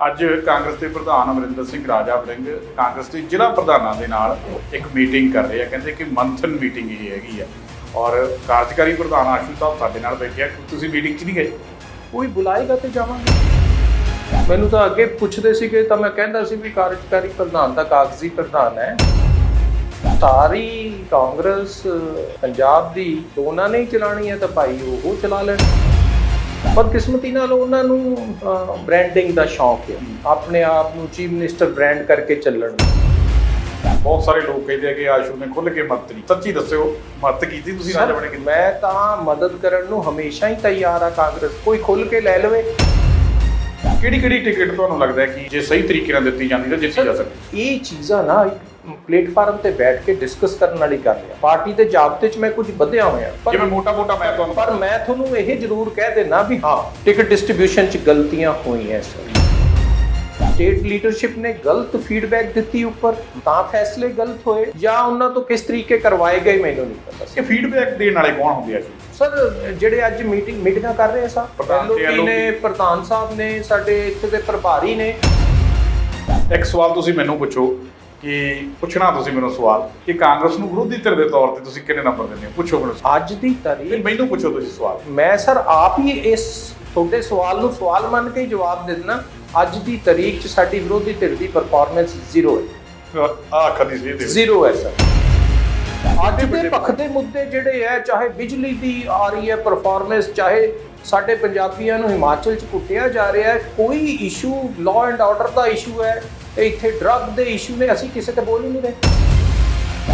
ਅੱਜ ਕਾਂਗਰਸ ਦੇ ਪ੍ਰਧਾਨ ਅਮਰਿੰਦਰ ਸਿੰਘ ਰਾਜਾ ਵੜਿੰਗ ਕਾਂਗਰਸ ਦੇ ਜ਼ਿਲ੍ਹਾ ਪ੍ਰਧਾਨਾਂ ਦੇ ਨਾਲ ਇੱਕ ਮੀਟਿੰਗ ਕਰ ਰਹੇ ਆ, ਕਹਿੰਦੇ ਕਿ ਮੰਥਨ ਮੀਟਿੰਗ ਇਹ ਹੈਗੀ ਆ। ਔਰ ਕਾਰਜਕਾਰੀ ਪ੍ਰਧਾਨ ਆਸ਼ੂ ਸਾਹਿਬ ਸਾਡੇ ਨਾਲ ਬੈਠੇ ਆ ਤੁਸੀਂ ਮੀਟਿੰਗ 'ਚ ਨਹੀਂ ਗਏ? ਕੋਈ ਬੁਲਾਏਗਾ ਤੇ ਜਾਵਾਂਗੇ। ਮੈਨੂੰ ਤਾਂ ਅੱਗੇ ਪੁੱਛਦੇ ਸੀਗੇ, ਤਾਂ ਮੈਂ ਕਹਿੰਦਾ ਸੀ ਵੀ ਕਾਰਜਕਾਰੀ ਪ੍ਰਧਾਨ ਤਾਂ ਕਾਗਜ਼ੀ ਪ੍ਰਧਾਨ ਹੈ। ਸਾਰੀ ਕਾਂਗਰਸ ਪੰਜਾਬ ਦੀ ਦੋਨਾਂ ਨੇ ਹੀ ਚਲਾਣੀ ਹੈ, ਤਾਂ ਭਾਈ ਉਹ ਚਲਾ ਲੈਣ। ਬਦਕਿਸਮਤੀ ਨਾਲ ਉਹਨਾਂ ਨੂੰ ਬ੍ਰਾਂਡਿੰਗ ਦਾ ਸ਼ੌਂਕ ਹੈ। ਆਪਣੇ ਆਪ ਨੂੰ ਚੀਫ ਮਿਨਿਸਟਰ ਬ੍ਰਾਂਡ ਕਰਕੇ ਚੱਲਣ ਬਹੁਤ ਸਾਰੇ ਲੋਕ ਕਹਿੰਦੇ ਆ ਕਿ ਆਸ਼ੂ ਨੇ ਖੁੱਲ ਕੇ ਮਦਦ ਨਹੀਂ। ਸੱਚੀ ਦੱਸਿਓ ਮਦਦ ਕੀਤੀ ਤੁਸੀਂ ਸਰ ਵੜਿੰਗ ਦੀ ਮੈਂ ਤਾਂ ਮਦਦ ਕਰਨ ਨੂੰ ਹਮੇਸ਼ਾ ਹੀ ਤਿਆਰ ਆ ਕਾਂਗਰਸ। ਕੋਈ ਖੁੱਲ ਕੇ ਲੈ ਲਵੇ। ਕਿਹੜੀ ਕਿਹੜੀ ਟਿਕਟ ਤੁਹਾਨੂੰ ਲੱਗਦਾ ਹੈ ਕਿ ਜੇ ਸਹੀ ਤਰੀਕੇ ਨਾਲ ਦਿੱਤੀ ਜਾਂਦੀ ਤਾਂ ਜਿੱਤੀ ਜਾ ਸਕਦੀ? ਇਹ ਚੀਜ਼ਾਂ ਨਾ ਇੱਕ ਪਲੇਟਫਾਰਮ ਤੇ ਬੈਠ ਕੇ ਡਿਸਕਸ ਕਰਨ ਵਾਲੀ ਗੱਲ ਹੈ। ਪਾਰਟੀ ਦੇ ਜਾਬਤੇ 'ਚ ਮੈਂ ਕੁਝ ਵਧਿਆ ਹੋਇਆ। ਪਰ ਜਿਵੇਂ ਮੋਟਾ-ਮੋਟਾ ਮੈਂ ਤੁਹਾਨੂੰ ਪਰ ਮੈਂ ਤੁਹਾਨੂੰ ਇਹ ਜ਼ਰੂਰ ਕਹਿ ਦੇਣਾ ਵੀ ਹਾਂ ਟਿਕਟ ਡਿਸਟ੍ਰੀਬਿਊਸ਼ਨ 'ਚ ਗਲਤੀਆਂ ਹੋਈਆਂ ਸਰ ਸਟੇਟ ਲੀਡਰਸ਼ਿਪ ਨੇ ਗਲਤ ਫੀਡਬੈਕ ਦਿੱਤੀ ਉੱਪਰ ਤਾਂ ਫੈਸਲੇ ਗਲਤ ਹੋਏ ਜਾਂ ਉਹਨਾਂ ਤੋਂ ਕਿਸ ਤਰੀਕੇ ਕਰਵਾਏ ਗਏ ਮੈਨੂੰ ਨਹੀਂ ਪਤਾ ਇਹ ਫੀਡਬੈਕ ਦੇਣ ਵਾਲੇ ਕੌਣ ਹੁੰਦੇ ਆ ਜੀ? ਸਰ ਜਿਹੜੇ ਅੱਜ ਮੀਟਿੰਗ ਮੀਟਿੰਗਾਂ ਕਰ ਰਹੇ ਸਾ ਪ੍ਰਧਾਨ ਤੇ ਐਲਓਪੀ ਨੇ ਪ੍ਰਧਾਨ ਸਾਹਿਬ ਨੇ ਸਾਡੇ ਇੱਥੇ ਦੇ ਪ੍ਰਭਾਰੀ ਨੇ। ਇੱਕ ਸਵਾਲ ਤੁਸੀਂ ਮੈਨੂੰ ਪੁੱਛੋ ਕਿ ਪੁੱਛਣਾ ਤੁਸੀਂ ਮੈਨੂੰ ਸਵਾਲ ਕਿ ਕਾਂਗਰਸ ਨੂੰ ਵਿਰੋਧੀ ਧਿਰ ਦੇ ਤੌਰ ਤੇ ਤੁਸੀਂ ਕਿੰਨੇ ਨੰਬਰ ਦਿੰਦੇ ਹੋ? ਪੁੱਛੋ ਮੈਨੂੰ। ਅੱਜ ਦੀ ਤਾਰੀਖ ਮੈਨੂੰ ਪੁੱਛੋ ਤੁਸੀਂ ਸਵਾਲ। ਮੈਂ ਸਰ ਆਪ ਹੀ ਇਸ ਤੁਹਾਡੇ ਸਵਾਲ ਨੂੰ ਸਵਾਲ ਮੰਨ ਕੇ ਜਵਾਬ ਦੇ ਦੇਣਾ ਅੱਜ ਦੀ ਤਾਰੀਖ 'ਚ ਸਾਡੀ ਵਿਰੋਧੀ ਧਿਰ ਦੀ ਪਰਫਾਰਮੈਂਸ ਜ਼ੀਰੋ ਹੈ। ਆ ਖਦੀ ਸੀ ਦੇ ਜ਼ੀਰੋ ਹੈ ਸਰ। ਅੱਜ ਦੇ ਪੱਖ ਦੇ ਮੁੱਦੇ ਜਿਹੜੇ ਹੈ ਚਾਹੇ ਬਿਜਲੀ ਦੀ ਆ ਰਹੀ ਹੈ ਪਰਫਾਰਮੈਂਸ ਚਾਹੇ ਸਾਡੇ ਪੰਜਾਬੀਆਂ ਨੂੰ ਹਿਮਾਚਲ 'ਚ ਕੁੱਟਿਆ ਜਾ ਰਿਹਾ ਹੈ ਕੋਈ ਇਸ਼ੂ ਲਾਅ ਐਂਡ ਆਰਡਰ ਦਾ ਇਸ਼ੂ ਹੈ। ਇੱਥੇ ਡਰੱਗ ਦੇ ਇਸ਼ੂ ਨੇ ਅਸੀਂ ਕਿਸੇ ਤੇ ਬੋਲ ਹੀ ਨਹੀਂ ਰਹੇ।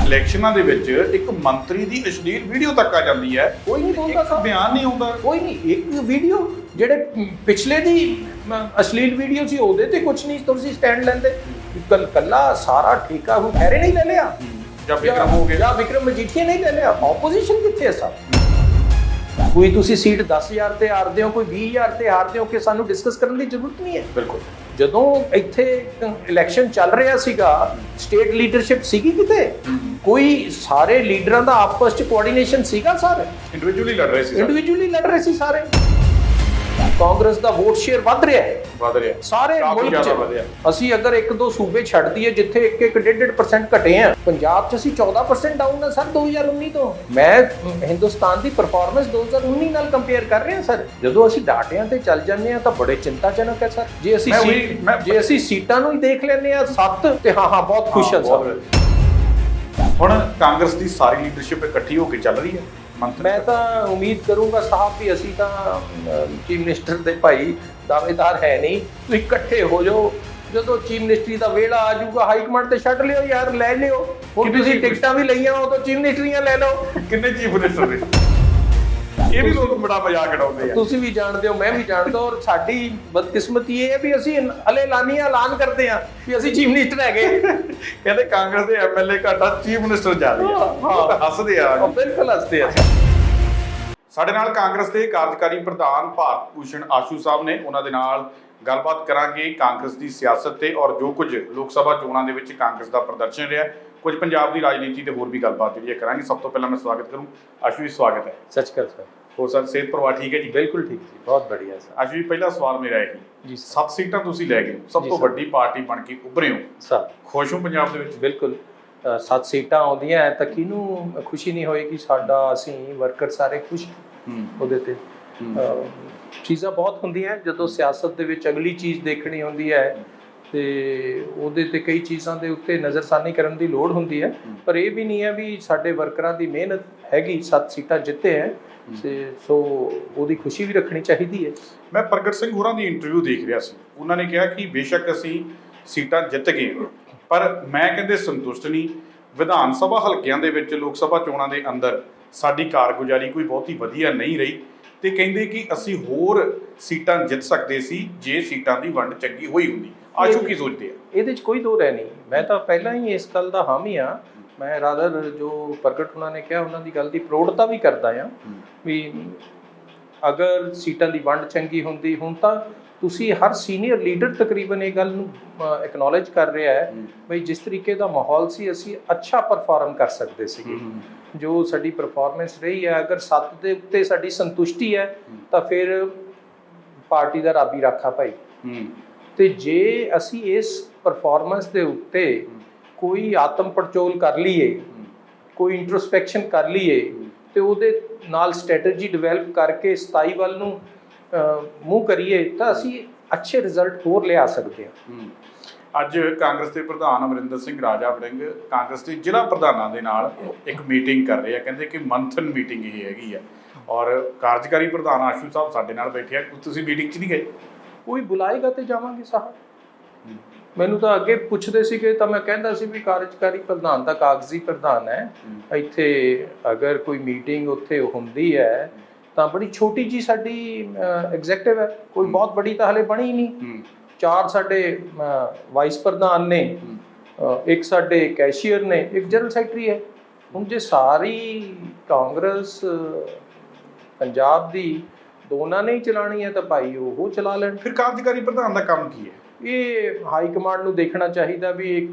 ਇਲੈਕਸ਼ਨਾਂ ਦੇ ਵਿੱਚ ਇੱਕ ਮੰਤਰੀ ਦੀ ਅਸ਼ਲੀਲ ਵੀਡੀਓ ਤੱਕ ਆ ਜਾਂਦੀ ਹੈ। ਕੋਈ ਨਹੀਂ ਬੋਲਦਾ ਸਾਹਿਬ। ਬਿਆਨ ਨਹੀਂ ਆਉਂਦਾ। ਕੋਈ ਨਹੀਂ ਇੱਕ ਵੀਡੀਓ ਜਿਹੜੇ ਪਿਛਲੇ ਦੀ ਅਸ਼ਲੀਲ ਵੀਡੀਓ ਸੀ ਉਹਦੇ ਤੇ ਕੁਝ ਨਹੀਂ ਤੁਸੀਂ ਸਟੈਂਡ ਲੈਂਦੇ। ਕੱਲ ਕੱਲਾ ਸਾਰਾ ਠੇਕਾ ਹੁਣ ਖੈਰੇ ਨਹੀਂ ਲੈ ਲਿਆ। ਜਾਂ ਵਿਕਰਮ ਹੋ ਗਿਆ। ਜਾਂ ਵਿਕਰਮ ਮਜੀਠੀਆ ਨਹੀਂ ਲੈ ਲਿਆ। ਆਪੋਜੀਸ਼ਨ ਕਿੱਥੇ ਹੈ ਸਭ? ਕੋਈ ਤੁਸੀਂ ਸੀਟ 10000 ਤੇ ਹਾਰਦੇ ਹੋ ਕੋਈ 20000 ਤੇ ਹਾਰਦੇ ਹੋ ਕਿ ਸਾਨੂੰ ਡਿਸਕਸ ਕਰਨ ਦੀ ਜ਼ਰੂਰਤ ਨਹੀਂ ਹੈ? ਬਿਲਕੁਲ। ਜਦੋਂ ਇੱਥੇ ਇਲੈਕਸ਼ਨ ਚੱਲ ਰਿਹਾ ਸੀਗਾ ਸਟੇਟ ਲੀਡਰਸ਼ਿਪ ਸੀਗੀ ਕਿਤੇ? ਕੋਈ ਸਾਰੇ ਲੀਡਰਾਂ ਦਾ ਆਪਸ ਚ ਕੋਆਰਡੀਨੇਸ਼ਨ ਸੀਗਾ ਸਰ? ਇੰਡੀਵਿਜੂਅਲੀ ਲੜ ਰਹੇ ਸੀ। ਇੰਡੀਵਿਜੂਅਲੀ ਲੜ ਰਹੇ ਸੀ ਸਾਰੇ। ਕਾਂਗਰਸ ਦਾ ਵੋਟ ਸ਼ੇਅਰ ਵੱਧ ਰਿਹਾ ਹੈ। ਵਧ ਰਿਹਾ। ਸਾਰੇ ਮੁਲਕ ਚ। ਅਸੀਂ ਅਗਰ ਇੱਕ ਦੋ ਸੂਬੇ ਛੱਡ ਦਈਏ ਜਿੱਥੇ 1-1.5% ਘਟੇ ਆ ਪੰਜਾਬ 'ਚ ਅਸੀਂ 14% ਡਾਊਨ ਆ ਸਰ 2019 ਤੋਂ। ਮੈਂ ਹਿੰਦੁਸਤਾਨ ਦੀ ਪਰਫਾਰਮੈਂਸ 2019 ਨਾਲ ਕੰਪੇਅਰ ਕਰ ਰਹੇ ਸਰ। ਜਦੋਂ ਅਸੀਂ ਡਾਟਿਆਂ ਤੇ ਚੱਲ ਜਾਂਦੇ ਆ ਤਾਂ ਬੜੇ ਚਿੰਤਾਜਨਕ ਹੈ ਸਰ। ਜੇ ਅਸੀਂ ਜੇ ਅਸੀਂ ਸੀਟਾਂ ਨੂੰ ਹੀ ਦੇਖ ਲੈਂਦੇ ਆ 7 ਤੇ ਹਾਂ ਹਾਂ ਬਹੁਤ ਖੁਸ਼ ਹਾਂ ਸਰ। ਹੁਣ ਕਾਂਗਰਸ ਦੀ ਸਾਰੀ ਲੀਡਰਸ਼ਿਪ ਇਕੱਠੀ ਹੋ ਕੇ ਚੱਲ ਰਹੀ ਹੈ। ਮੰਤਰੀ ਮੈਂ ਤਾਂ ਉਮੀਦ ਕਰੂੰਗਾ ਸਾਹਿਬ ਵੀ ਅਸੀਂ ਤਾਂ ਚੀਫ ਮਿਨਿਸਟਰ ਦੇ ਭਾਈ ਦਾਅਵੇਦਾਰ ਹੈ ਨਹੀਂ। ਤੁਸੀਂ ਇਕੱਠੇ ਹੋ ਜਾਓ। ਜਦੋਂ ਚੀਫ ਮਿਨਿਸਟਰੀ ਦਾ ਵੇਲਾ ਆ ਜਾਊਗਾ ਹਾਈ ਕਮਾਂਡ ਤੇ ਛੱਡ ਲਿਓ ਯਾਰ ਲੈ ਲਿਓ। ਹੁਣ ਤੁਸੀਂ ਟਿਕਟਾਂ ਵੀ ਲਈਆਂ ਉਹ ਤਾਂ ਚੀਫ ਮਿਨਿਸਟਰੀਆਂ ਲੈ ਲਓ। ਕਿੰਨੇ ਚੀਫ ਮਿਨਿਸਟਰ ਨੇ? ਇਹ ਵੀ ਲੋਕ ਬੜਾ ਮਜ਼ਾਕ ਉਡਾਉਂਦੇ ਆ। ਤੁਸੀਂ ਵੀ ਜਾਣਦੇ ਹੋ ਮੈਂ ਵੀ ਜਾਣਦਾ ਔਰ ਸਾਡੀ ਬਦਕਿਸਮਤੀ ਇਹ ਹੈ ਵੀ ਅਸੀਂ ਹਲੇ ਲਾਨੀਆਂ ਐਲਾਨ ਕਰਦੇ ਹਾਂ ਵੀ ਅਸੀਂ ਚੀਫ ਮਿਨਿਸਟਰ ਹੈਗੇ। ਕਹਿੰਦੇ ਕਾਂਗਰਸ ਦੇ ਐਮਐਲਏ ਘਾਟਾ ਚੀਫ ਮਿਨਿਸਟਰ ਜਾ ਰਹੇ ਆ। ਹਾਂ। ਹੱਸਦੇ ਆ। ਬਿਲਕੁਲ ਹੱਸਦੇ ਆ। ਸਾਡੇ ਨਾਲ ਕਾਂਗਰਸ ਦੇ ਕਾਰਜਕਾਰੀ ਪ੍ਰਧਾਨ ਭਾਰਤ ਭੂਸ਼ਣ ਆਸ਼ੂ ਸਾਹਿਬ ਨੇ। ਉਹਨਾਂ ਦੇ ਨਾਲ ਗੱਲਬਾਤ ਕਰਾਂਗੇ ਕਾਂਗਰਸ ਦੀ ਸਿਆਸਤ ਤੇ ਔਰ ਜੋ ਕੁਝ ਲੋਕ ਸਭਾ ਚੋਣਾਂ ਦੇ ਵਿੱਚ ਕਾਂਗਰਸ ਦਾ ਪ੍ਰਦਰਸ਼ਨ ਰਿਹਾ। ਕੁਝ ਪੰਜਾਬ ਦੀ ਰਾਜਨੀਤੀ ਤੇ ਹੋਰ ਵੀ ਗੱਲਬਾਤ ਜਿਹੜੀ ਹੈ ਕਰਾਂਗੇ। ਸਭ ਤੋਂ ਪਹਿਲਾਂ ਮੈਂ ਸਵਾਗਤ ਕਰੂੰ। ਜੀ ਸਵਾਗਤ ਹੈ। ਸੱਚ ਕਰ ਸਰ। ਹੋਰ ਸਰ ਸਿਹਤ ਪਰਿਵਾਰ ਠੀਕ ਹੈ ਜੀ? ਬਿਲਕੁਲ ਠੀਕ ਜੀ ਬਹੁਤ ਬੜੀਆ ਸਰ। ਜੀ ਪਹਿਲਾ ਸਵਾਲ ਮੇਰਾ ਇਹ ਜੀ ਸੱਤ ਸੀਟਾਂ ਤੁਸੀਂ ਲੈ ਗਏ ਸਭ ਤੋਂ। ਵੱਡੀ ਪਾਰਟੀ ਬਣ ਕੇ ਉੱਭਰੇ ਹੋ। ਸਰ। ਖੁਸ਼ ਹੋ ਪੰਜਾਬ ਦੇ ਵਿੱਚ? ਬਿਲਕੁਲ। ਸੱਤ ਸੀਟਾਂ ਆਉਂਦੀਆਂ ਹੈ ਤਾਂ ਕਿਹਨੂੰ ਖੁਸ਼ੀ ਨਹੀਂ ਹੋਏਗੀ? ਸਾਡਾ ਅਸੀਂ ਵਰਕਰ ਸਾਰੇ ਖੁਸ਼ ਹੂੰ। ਉਹਦੇ ਤੇ। ਚੀਜ਼ਾਂ ਬਹੁਤ ਹੁੰਦੀਆਂ ਜਦੋਂ ਸਿਆਸਤ ਦੇ ਵਿੱਚ ਅਗਲੀ ਚੀਜ਼ ਦੇਖਣੀ ਹੁੰਦੀ ਹੈ ਤੇ ਉਹਦੇ ਤੇ ਕਈ ਚੀਜ਼ਾਂ ਦੇ ਉੱਤੇ ਨਜ਼ਰਸਾਨੀ ਕਰਨ ਦੀ ਲੋੜ ਹੁੰਦੀ ਹੈ। ਪਰ ਇਹ ਵੀ ਨਹੀਂ ਹੈ ਵੀ ਸਾਡੇ ਵਰਕਰਾਂ ਦੀ ਮਿਹਨਤ ਹੈਗੀ ਸੱਤ ਸੀਟਾਂ ਜਿੱਤੇ ਹੈ ਤੇ ਸੋ ਉਹਦੀ ਖੁਸ਼ੀ ਵੀ ਰੱਖਣੀ ਚਾਹੀਦੀ ਹੈ। ਮੈਂ ਪ੍ਰਗਟ ਸਿੰਘ ਹੋਰਾਂ ਦੀ ਇੰਟਰਵਿਊ ਦੇਖ ਰਿਹਾ ਸੀ। ਉਹਨਾਂ ਨੇ ਕਿਹਾ ਕਿ ਬੇਸ਼ੱਕ ਅਸੀਂ ਸੀਟਾਂ ਜਿੱਤ ਗਏ ਪਰ ਮੈਂ ਕਹਿੰਦੇ ਸੰਤੁਸ਼ਟ ਨਹੀਂ। ਵਿਧਾਨ ਸਭਾ ਹਲਕਿਆਂ ਦੇ ਵਿੱਚ ਲੋਕ ਸਭਾ ਚੋਣਾਂ ਦੇ ਅੰਦਰ ਸਾਡੀ ਕਾਰਗੁਜ਼ਾਰੀ ਕੋਈ ਬਹੁਤੀ ਵਧੀਆ ਨਹੀਂ ਰਹੀ ਤੇ ਕਹਿੰਦੇ ਕਿ ਅਸੀਂ ਹੋਰ ਸੀਟਾਂ ਜਿੱਤ ਸਕਦੇ ਸੀ ਜੇ ਸੀਟਾਂ ਦੀ ਵੰਡ ਚੰਗੀ ਹੋਈ ਹੁੰਦੀ। ਆਸ਼ੂ ਕੀ ਸੋਚਦੇ ਆ? ਇਹਦੇ 'ਚ ਕੋਈ ਦੋ ਰਹਿ ਨਹੀਂ। ਮੈਂ ਤਾਂ ਪਹਿਲਾਂ ਹੀ ਇਸ ਗੱਲ ਦਾ ਹਾਮੀ ਆ। ਮੈਂ ਰਾਦਰ ਜੋ ਪ੍ਰਗਟ ਉਹਨਾਂ ਨੇ ਕਿਹਾ ਉਹਨਾਂ ਦੀ ਗੱਲ ਦੀ ਪ੍ਰੋੜਤਾ ਵੀ ਕਰਦਾ ਆ ਵੀ ਅਗਰ ਸੀਟਾਂ ਦੀ ਵੰਡ ਚੰਗੀ ਹੁੰਦੀ ਹੁਣ ਤਾਂ ਤੁਸੀਂ ਹਰ ਸੀਨੀਅਰ ਲੀਡਰ ਤਕਰੀਬਨ ਇਹ ਗੱਲ ਨੂੰ ਐਕਨੋਲਜ ਕਰ ਰਿਹਾ ਹੈ ਬਈ ਜਿਸ ਤਰੀਕੇ ਦਾ ਮਾਹੌਲ ਸੀ ਅਸੀਂ ਅੱਛਾ ਪਰਫਾਰਮ ਕਰ ਸਕਦੇ ਸੀਗੇ। ਜੋ ਸਾਡੀ ਪਰਫਾਰਮੈਂਸ ਰਹੀ ਹੈ ਅਗਰ ਸੱਤ ਦੇ ਉੱਤੇ ਸਾਡੀ ਸੰਤੁਸ਼ਟੀ ਹੈ ਤਾਂ ਫਿਰ ਪਾਰਟੀ ਦਾ ਰਾਬੀ ਰਾਖਾ ਭਾਈ। ਤੇ ਜੇ ਅਸੀਂ ਇਸ ਪਰਫਾਰਮੈਂਸ ਦੇ ਉੱਤੇ ਕੋਈ ਆਤਮ ਪੜਚੋਲ ਕਰ ਲਈਏ, ਕੋਈ ਇੰਟਰੋਸਪੈਕਸ਼ਨ ਕਰ ਲਈਏ, ਤੇ ਉਹਦੇ ਨਾਲ ਸਟ੍ਰੈਟਜੀ ਡਿਵੈਲਪ ਕਰਕੇ 27 ਵੱਲ ਨੂੰ ਮੂੰਹ ਕਰੀਏ, ਤਾਂ ਅਸੀਂ ਅੱਛੇ ਰਿਜ਼ਲਟ ਹੋਰ ਲਿਆ ਸਕਦੇ ਹਾਂ। ਅੱਜ ਕਾਂਗਰਸ ਦੇ ਪ੍ਰਧਾਨ ਅਮਰਿੰਦਰ ਸਿੰਘ ਰਾਜਾ ਵੜਿੰਗ ਕਾਂਗਰਸ ਦੇ ਜ਼ਿਲ੍ਹਾ ਪ੍ਰਧਾਨਾਂ ਦੇ ਨਾਲ ਇੱਕ ਮੀਟਿੰਗ ਕਰ ਰਹੇ ਆ, ਕਹਿੰਦੇ ਕਿ ਮੰਥਨ ਮੀਟਿੰਗ ਇਹ ਹੈਗੀ ਆ। ਔਰ ਕਾਰਜਕਾਰੀ ਪ੍ਰਧਾਨ ਆਸ਼ੂ ਸਾਹਿਬ ਸਾਡੇ ਨਾਲ ਬੈਠੇ ਆ, ਤੁਸੀਂ ਮੀਟਿੰਗ 'ਚ ਨਹੀਂ ਗਏ? ਕੋਈ ਬੁਲਾਏਗਾ ਤੇ ਜਾਵਾਂਗੇ ਸਾਹਿਬ। ਮੈਨੂੰ ਤਾਂ ਅੱਗੇ ਪੁੱਛਦੇ ਸੀਗੇ ਤਾਂ ਮੈਂ ਕਹਿੰਦਾ ਸੀ ਵੀ ਕਾਰਜਕਾਰੀ ਪ੍ਰਧਾਨ ਤਾਂ ਕਾਗਜ਼ੀ ਪ੍ਰਧਾਨ ਹੈ। ਇੱਥੇ ਅਗਰ ਕੋਈ ਮੀਟਿੰਗ ਉੱਥੇ ਹੁੰਦੀ ਹੈ ਤਾਂ ਬੜੀ ਛੋਟੀ ਜੀ ਸਾਡੀ ਐਗਜ਼ੈਕਟਿਵ ਹੈ। ਕੋਈ ਬਹੁਤ ਬੜੀ ਤਾਂ ਹਲੇ ਬਣੀ ਨਹੀਂ। ਚਾਰ ਸਾਡੇ ਵਾਈਸ ਪ੍ਰਧਾਨ ਨੇ ਇੱਕ ਸਾਡੇ ਕੈਸ਼ੀਅਰ ਨੇ ਇੱਕ ਜਨਰਲ ਸੈਕਟਰੀ ਹੈ। ਹੁਣ ਜੇ ਸਾਰੀ ਕਾਂਗਰਸ ਪੰਜਾਬ ਦੀ ਦੋਨਾਂ ਨੇ ਹੀ ਚਲਾਣੀ ਹੈ ਤਾਂ ਭਾਈ ਉਹ ਚਲਾ ਲੈਣ। ਫਿਰ ਕਾਰਜਕਾਰੀ ਪ੍ਰਧਾਨ ਦਾ ਕੰਮ ਕੀ ਹੈ? ਇਹ ਹਾਈ ਕਮਾਂਡ ਨੂੰ ਦੇਖਣਾ ਚਾਹੀਦਾ ਵੀ ਇੱਕ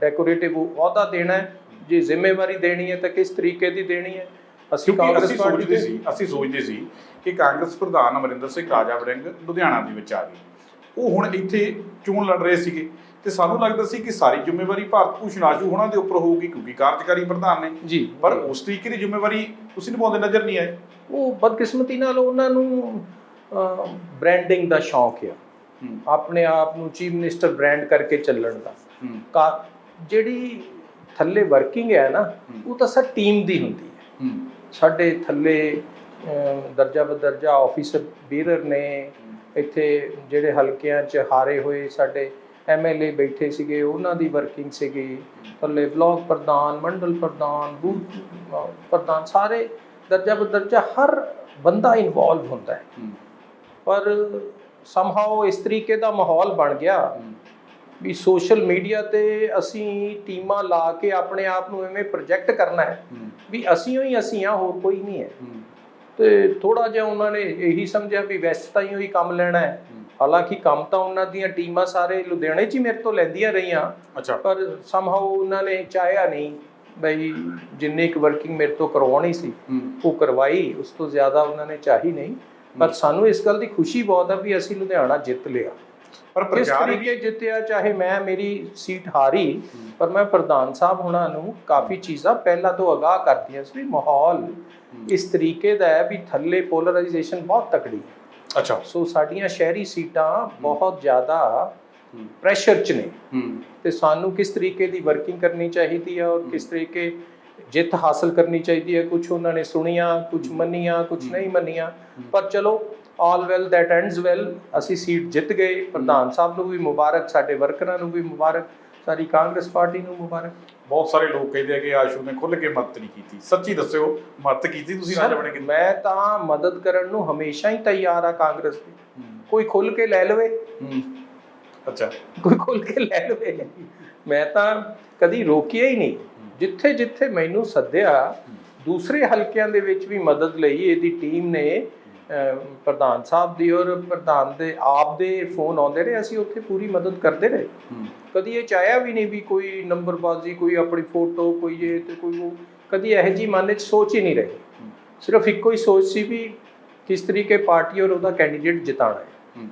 ਡੈਕੋਰੇਟਿਵ ਅਹੁਦਾ ਦੇਣਾ ਹੈ। ਜੇ ਜ਼ਿੰਮੇਵਾਰੀ ਦੇਣੀ ਹੈ ਤਾਂ ਕਿਸ ਤਰੀਕੇ ਦੀ ਦੇਣੀ ਹੈ? ਅਸੀਂ ਕਾਂਗਰਸ ਸੋਚਦੇ ਸੀ ਅਸੀਂ ਸੋਚਦੇ ਸੀ ਕਿ ਕਾਂਗਰਸ ਪ੍ਰਧਾਨ ਅਮਰਿੰਦਰ ਸਿੰਘ ਰਾਜਾ ਵੜਿੰਗ ਲੁਧਿਆਣਾ ਦੇ ਵਿੱਚ ਆ ਗਏ। ਉਹ ਹੁਣ ਇੱਥੇ ਚੋਣ ਲੜ ਰਹੇ ਸੀਗੇ। ਤੇ ਸਾਨੂੰ ਲੱਗਦਾ ਸੀ ਕਿ ਸਾਰੀ ਜ਼ਿੰਮੇਵਾਰੀ ਭਾਰਤ ਭੂਸ਼ਣ ਆਸ਼ੂ ਹੋਣਾ ਦੇ ਉੱਪਰ ਹੋਊਗੀ ਕਿਉਂਕਿ ਕਾਰਜਕਾਰੀ ਪ੍ਰਧਾਨ ਨੇ। ਜੀ। ਪਰ ਉਸ ਤਰੀਕੇ ਦੀ ਜ਼ਿੰਮੇਵਾਰੀ ਤੁਸੀਂ ਨਿਭਾਉਂਦੇ ਨਜ਼ਰ ਨਹੀਂ ਆਏ। ਉਹ ਬਦਕਿਸਮਤੀ ਨਾਲ ਉਹਨਾਂ ਨੂੰ ਬ੍ਰਾਂਡਿੰਗ ਦਾ ਸ਼ੌਂਕ ਆ। ਹੂੰ। ਆਪਣੇ ਆਪ ਨੂੰ ਚੀਫ ਮਿਨਿਸਟਰ ਬ੍ਰਾਂਡ ਕਰਕੇ ਚੱਲਣ ਦਾ। ਜਿਹੜੀ ਥੱਲੇ ਵਰਕਿੰਗ ਹੈ ਨਾ ਉਹ ਤਾਂ ਸਰ ਟੀਮ ਦੀ ਹੁੰਦੀ ਹੈ। ਸਾਡੇ ਥੱਲੇ ਦਰਜਾ ਬਦਰਜਾ ਆਫੀਸਰ ਬੀਰਰ ਨੇ ਇੱਥੇ ਜਿਹੜੇ ਹਲਕਿਆਂ 'ਚ ਹਾਰੇ ਹੋਏ ਸਾਡੇ ਐਮਐਲਏ ਬੈਠੇ ਸੀਗੇ ਉਹਨਾਂ ਦੀ ਵਰਕਿੰਗ ਸੀਗੀ ਥੱਲੇ ਬਲਾਕ ਪ੍ਰਧਾਨ ਮੰਡਲ ਪ੍ਰਧਾਨ ਬੂਥ ਪ੍ਰਧਾਨ ਸਾਰੇ ਦਰਜਾ ਬਦਰਜਾ ਹਰ ਬੰਦਾ ਇਨਵੋਲਵ ਹੁੰਦਾ ਹੈ। ਪਰ ਸਮਹਾਉ ਇਸ ਤਰੀਕੇ ਦਾ ਮਾਹੌਲ ਬਣ ਗਿਆ ਵੀ ਸੋਸ਼ਲ ਮੀਡੀਆ ਤੇ ਅਸੀਂ ਟੀਮਾਂ ਲਾ ਕੇ ਆਪਣੇ ਆਪ ਨੂੰ ਐਵੇਂ ਪ੍ਰੋਜੈਕਟ ਕਰਨਾ ਹੈ ਵੀ ਅਸੀਂ ਹੀ ਅਸੀਂ ਆ ਹੋਰ ਕੋਈ ਨਹੀਂ ਹੈ। ਹੂੰ। ਤੇ ਥੋੜਾ ਜਿਹਾ ਉਹਨਾਂ ਨੇ ਇਹੀ ਸਮਝਿਆ ਵੀ ਵੈਸਟ ਤਾਂ ਹੀ ਕੰਮ ਲੈਣਾ ਹੈ। ਹਾਲਾਂਕਿ ਕੰਮ ਤਾਂ ਉਹਨਾਂ ਦੀਆਂ ਟੀਮਾਂ ਸਾਰੇ ਲੁਧਿਆਣੇ 'ਚ ਹੀ ਮੇਰੇ ਤੋਂ ਲੈਂਦੀਆਂ ਰਹੀਆਂ। ਅੱਛਾ। ਪਰ ਸਮਹਾਉ ਉਹਨਾਂ ਨੇ ਚਾਹਿਆ ਨਹੀਂ ਬਈ ਜਿੰਨੀ ਇੱਕ ਵਰਕਿੰਗ ਮੇਰੇ ਤੋਂ ਕਰਵਾਉਣੀ ਸੀ ਉਹ ਕਰਵਾਈ ਉਸ ਤੋਂ ਜ਼ਿਆਦਾ ਉਹਨਾਂ ਨੇ ਚਾਹੀ ਨਹੀਂ। ਪਰ ਸਾਨੂੰ ਇਸ ਗੱਲ ਦੀ ਖੁਸ਼ੀ ਬਹੁਤ ਆ ਵੀ ਅਸੀਂ ਲੁਧਿਆਣਾ ਜਿੱਤ ਲਿਆ। ਪਰ ਪ੍ਰਚਾਰ ਵੀ ਤਰੀਕੇ ਜਿੱਤਿਆ ਚਾਹੇ ਮੈਂ ਮੇਰੀ ਸੀਟ ਹਾਰੀ ਪਰ ਮੈਂ ਪ੍ਰਧਾਨ ਸਾਹਿਬ ਹੁਣਾਂ ਨੂੰ ਕਾਫੀ ਚੀਜ਼ਾਂ ਪਹਿਲਾਂ ਤੋਂ ਅਗਾਹ ਕਰਤੀਆਂ ਸੀ ਮਾਹੌਲ ਇਸ ਤਰੀਕੇ ਦਾ ਹੈ ਵੀ ਥੱਲੇ ਪੋਲਰਾਈਜੇਸ਼ਨ ਬਹੁਤ ਤਕੜੀ ਹੈ। ਅੱਛਾ। ਸੋ ਸਾਡੀਆਂ ਸ਼ਹਿਰੀ ਸੀਟਾਂ ਬਹੁਤ ਜ਼ਿਆਦਾ ਪ੍ਰੈਸ਼ਰ 'ਚ ਨੇ। ਤੇ ਸਾਨੂੰ ਕਿਸ ਤਰੀਕੇ ਦੀ ਵਰਕਿੰਗ ਕਰਨੀ ਚਾਹੀਦੀ ਹੈ ਔਰ ਕਿਸ ਤਰੀਕੇ ਜਿੱਤ ਹਾਸਲ ਕਰਨੀ ਚਾਹੀਦੀ ਹੈ ਕੁਝ ਉਹਨਾਂ ਨੇ ਸੁਣੀਆਂ ਕੁਝ ਮੰਨੀਆਂ ਕੁਝ ਨਹੀਂ ਮੰਨੀਆਂ। ਪਰ ਚਲੋ all well that ends well ਅਸੀਂ ਸੀਟ ਜਿੱਤ ਗਏ। ਪ੍ਰਧਾਨ ਸਾਹਿਬ ਨੂੰ ਵੀ ਮੁਬਾਰਕ ਸਾਡੇ ਵਰਕਰਾਂ ਨੂੰ ਵੀ ਮੁਬਾਰਕ ਸਾਰੀ ਕਾਂਗਰਸ ਪਾਰਟੀ ਨੂੰ ਮੁਬਾਰਕ। ਬਹੁਤ ਸਾਰੇ ਲੋਕ ਕਹਿੰਦੇ ਆ ਕਿ ਆਸ਼ੂ ਨੇ ਖੁੱਲ ਕੇ ਮਦਦ ਨਹੀਂ ਕੀਤੀ। ਸੱਚੀ ਦੱਸਿਓ ਮਦਦ ਕੀਤੀ ਤੁਸੀਂ ਰਾਜਾ ਬਣੇ ਸਰ, ਮੈਂ ਤਾਂ ਮਦਦ ਕਰਨ ਨੂੰ ਹਮੇਸ਼ਾ ਹੀ ਤਿਆਰ ਆ ਕਾਂਗਰਸ ਦੀ। ਕੋਈ ਖੁੱਲ ਕੇ ਲੈ ਲਵੇ। ਅੱਛਾ। ਕੋਈ ਖੁੱਲ ਕੇ ਲੈ ਲਵੇ। ਮੈਂ ਤਾਂ ਕਦੀ ਰੋਕਿਆ ਹੀ ਨਹੀਂ। ਜਿੱਥੇ ਜਿੱਥੇ ਮੈਨੂੰ ਸੱਦਿਆ ਦੂਸਰੇ ਹਲਕਿਆਂ ਦੇ ਵਿੱਚ ਵੀ ਮਦਦ ਲਈ ਇਹਦੀ ਟੀਮ ਨੇ ਪ੍ਰਧਾਨ ਸਾਹਿਬ ਦੀ ਔਰ ਪ੍ਰਧਾਨ ਦੇ ਆਪ ਦੇ ਫੋਨ ਆਉਂਦੇ ਰਹੇ ਅਸੀਂ ਉੱਥੇ ਪੂਰੀ ਮਦਦ ਕਰਦੇ ਰਹੇ। ਕਦੀ ਇਹ ਚਾਹਿਆ ਵੀ ਨਹੀਂ ਵੀ ਕੋਈ ਨੰਬਰਬਾਜ਼ੀ ਕੋਈ ਆਪਣੀ ਫੋਟੋ ਕੋਈ ਇਹ ਤੇ ਕੋਈ ਉਹ ਕਦੀ ਇਹੋ ਜੀ ਮਨ ਵਿੱਚ ਸੋਚ ਹੀ ਨਹੀਂ ਰਹੀ। ਸਿਰਫ ਇੱਕੋ ਹੀ ਸੋਚ ਸੀ ਵੀ ਕਿਸ ਤਰੀਕੇ ਪਾਰਟੀ ਔਰ ਉਹਦਾ ਕੈਂਡੀਡੇਟ ਜਿਤਾਣਾ ਹੈ।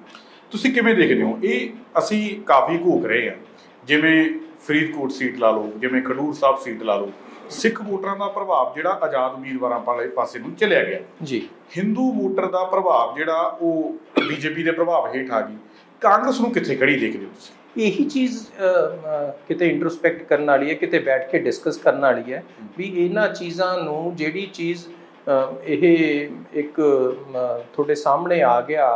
ਤੁਸੀਂ ਕਿਵੇਂ ਦੇਖਦੇ ਹੋ? ਇਹ ਅਸੀਂ ਕਾਫੀ ਘੂਕ ਰਹੇ ਹਾਂ। ਜਿਵੇਂ ਫਰੀਦਕੋਟ ਸੀਟ ਲਾ ਲਓ ਜਿਵੇਂ ਖਡੂਰ ਸਾਹਿਬ ਸੀਟ ਲਾ ਲਓ ਸਿੱਖ ਵੋਟਰਾਂ ਦਾ ਪ੍ਰਭਾਵ ਜਿਹੜਾ ਆਜ਼ਾਦ ਉਮੀਦਵਾਰਾਂ ਵਾਲੇ ਪਾਸੇ ਨੂੰ ਚਲਿਆ ਗਿਆ। ਜੀ। ਹਿੰਦੂ ਵੋਟਰ ਦਾ ਪ੍ਰਭਾਵ ਜਿਹੜਾ ਉਹ ਬੀਜੇਪੀ ਦੇ ਪ੍ਰਭਾਵ ਹੇਠ ਆ ਗਈ। ਕਾਂਗਰਸ ਨੂੰ ਕਿੱਥੇ ਖੜੀ ਦੇਖਦੇ ਹੋ ਤੁਸੀਂ? ਇਹੀ ਚੀਜ਼ ਕਿਤੇ ਇੰਟਰੋਸਪੈਕਟ ਕਰਨ ਵਾਲੀ ਹੈ ਕਿਤੇ ਬੈਠ ਕੇ ਡਿਸਕਸ ਕਰਨ ਵਾਲੀ ਹੈ ਵੀ ਇਹਨਾਂ ਚੀਜ਼ਾਂ ਨੂੰ ਜਿਹੜੀ ਚੀਜ਼ ਇਹ ਇੱਕ ਤੁਹਾਡੇ ਸਾਹਮਣੇ ਆ ਗਿਆ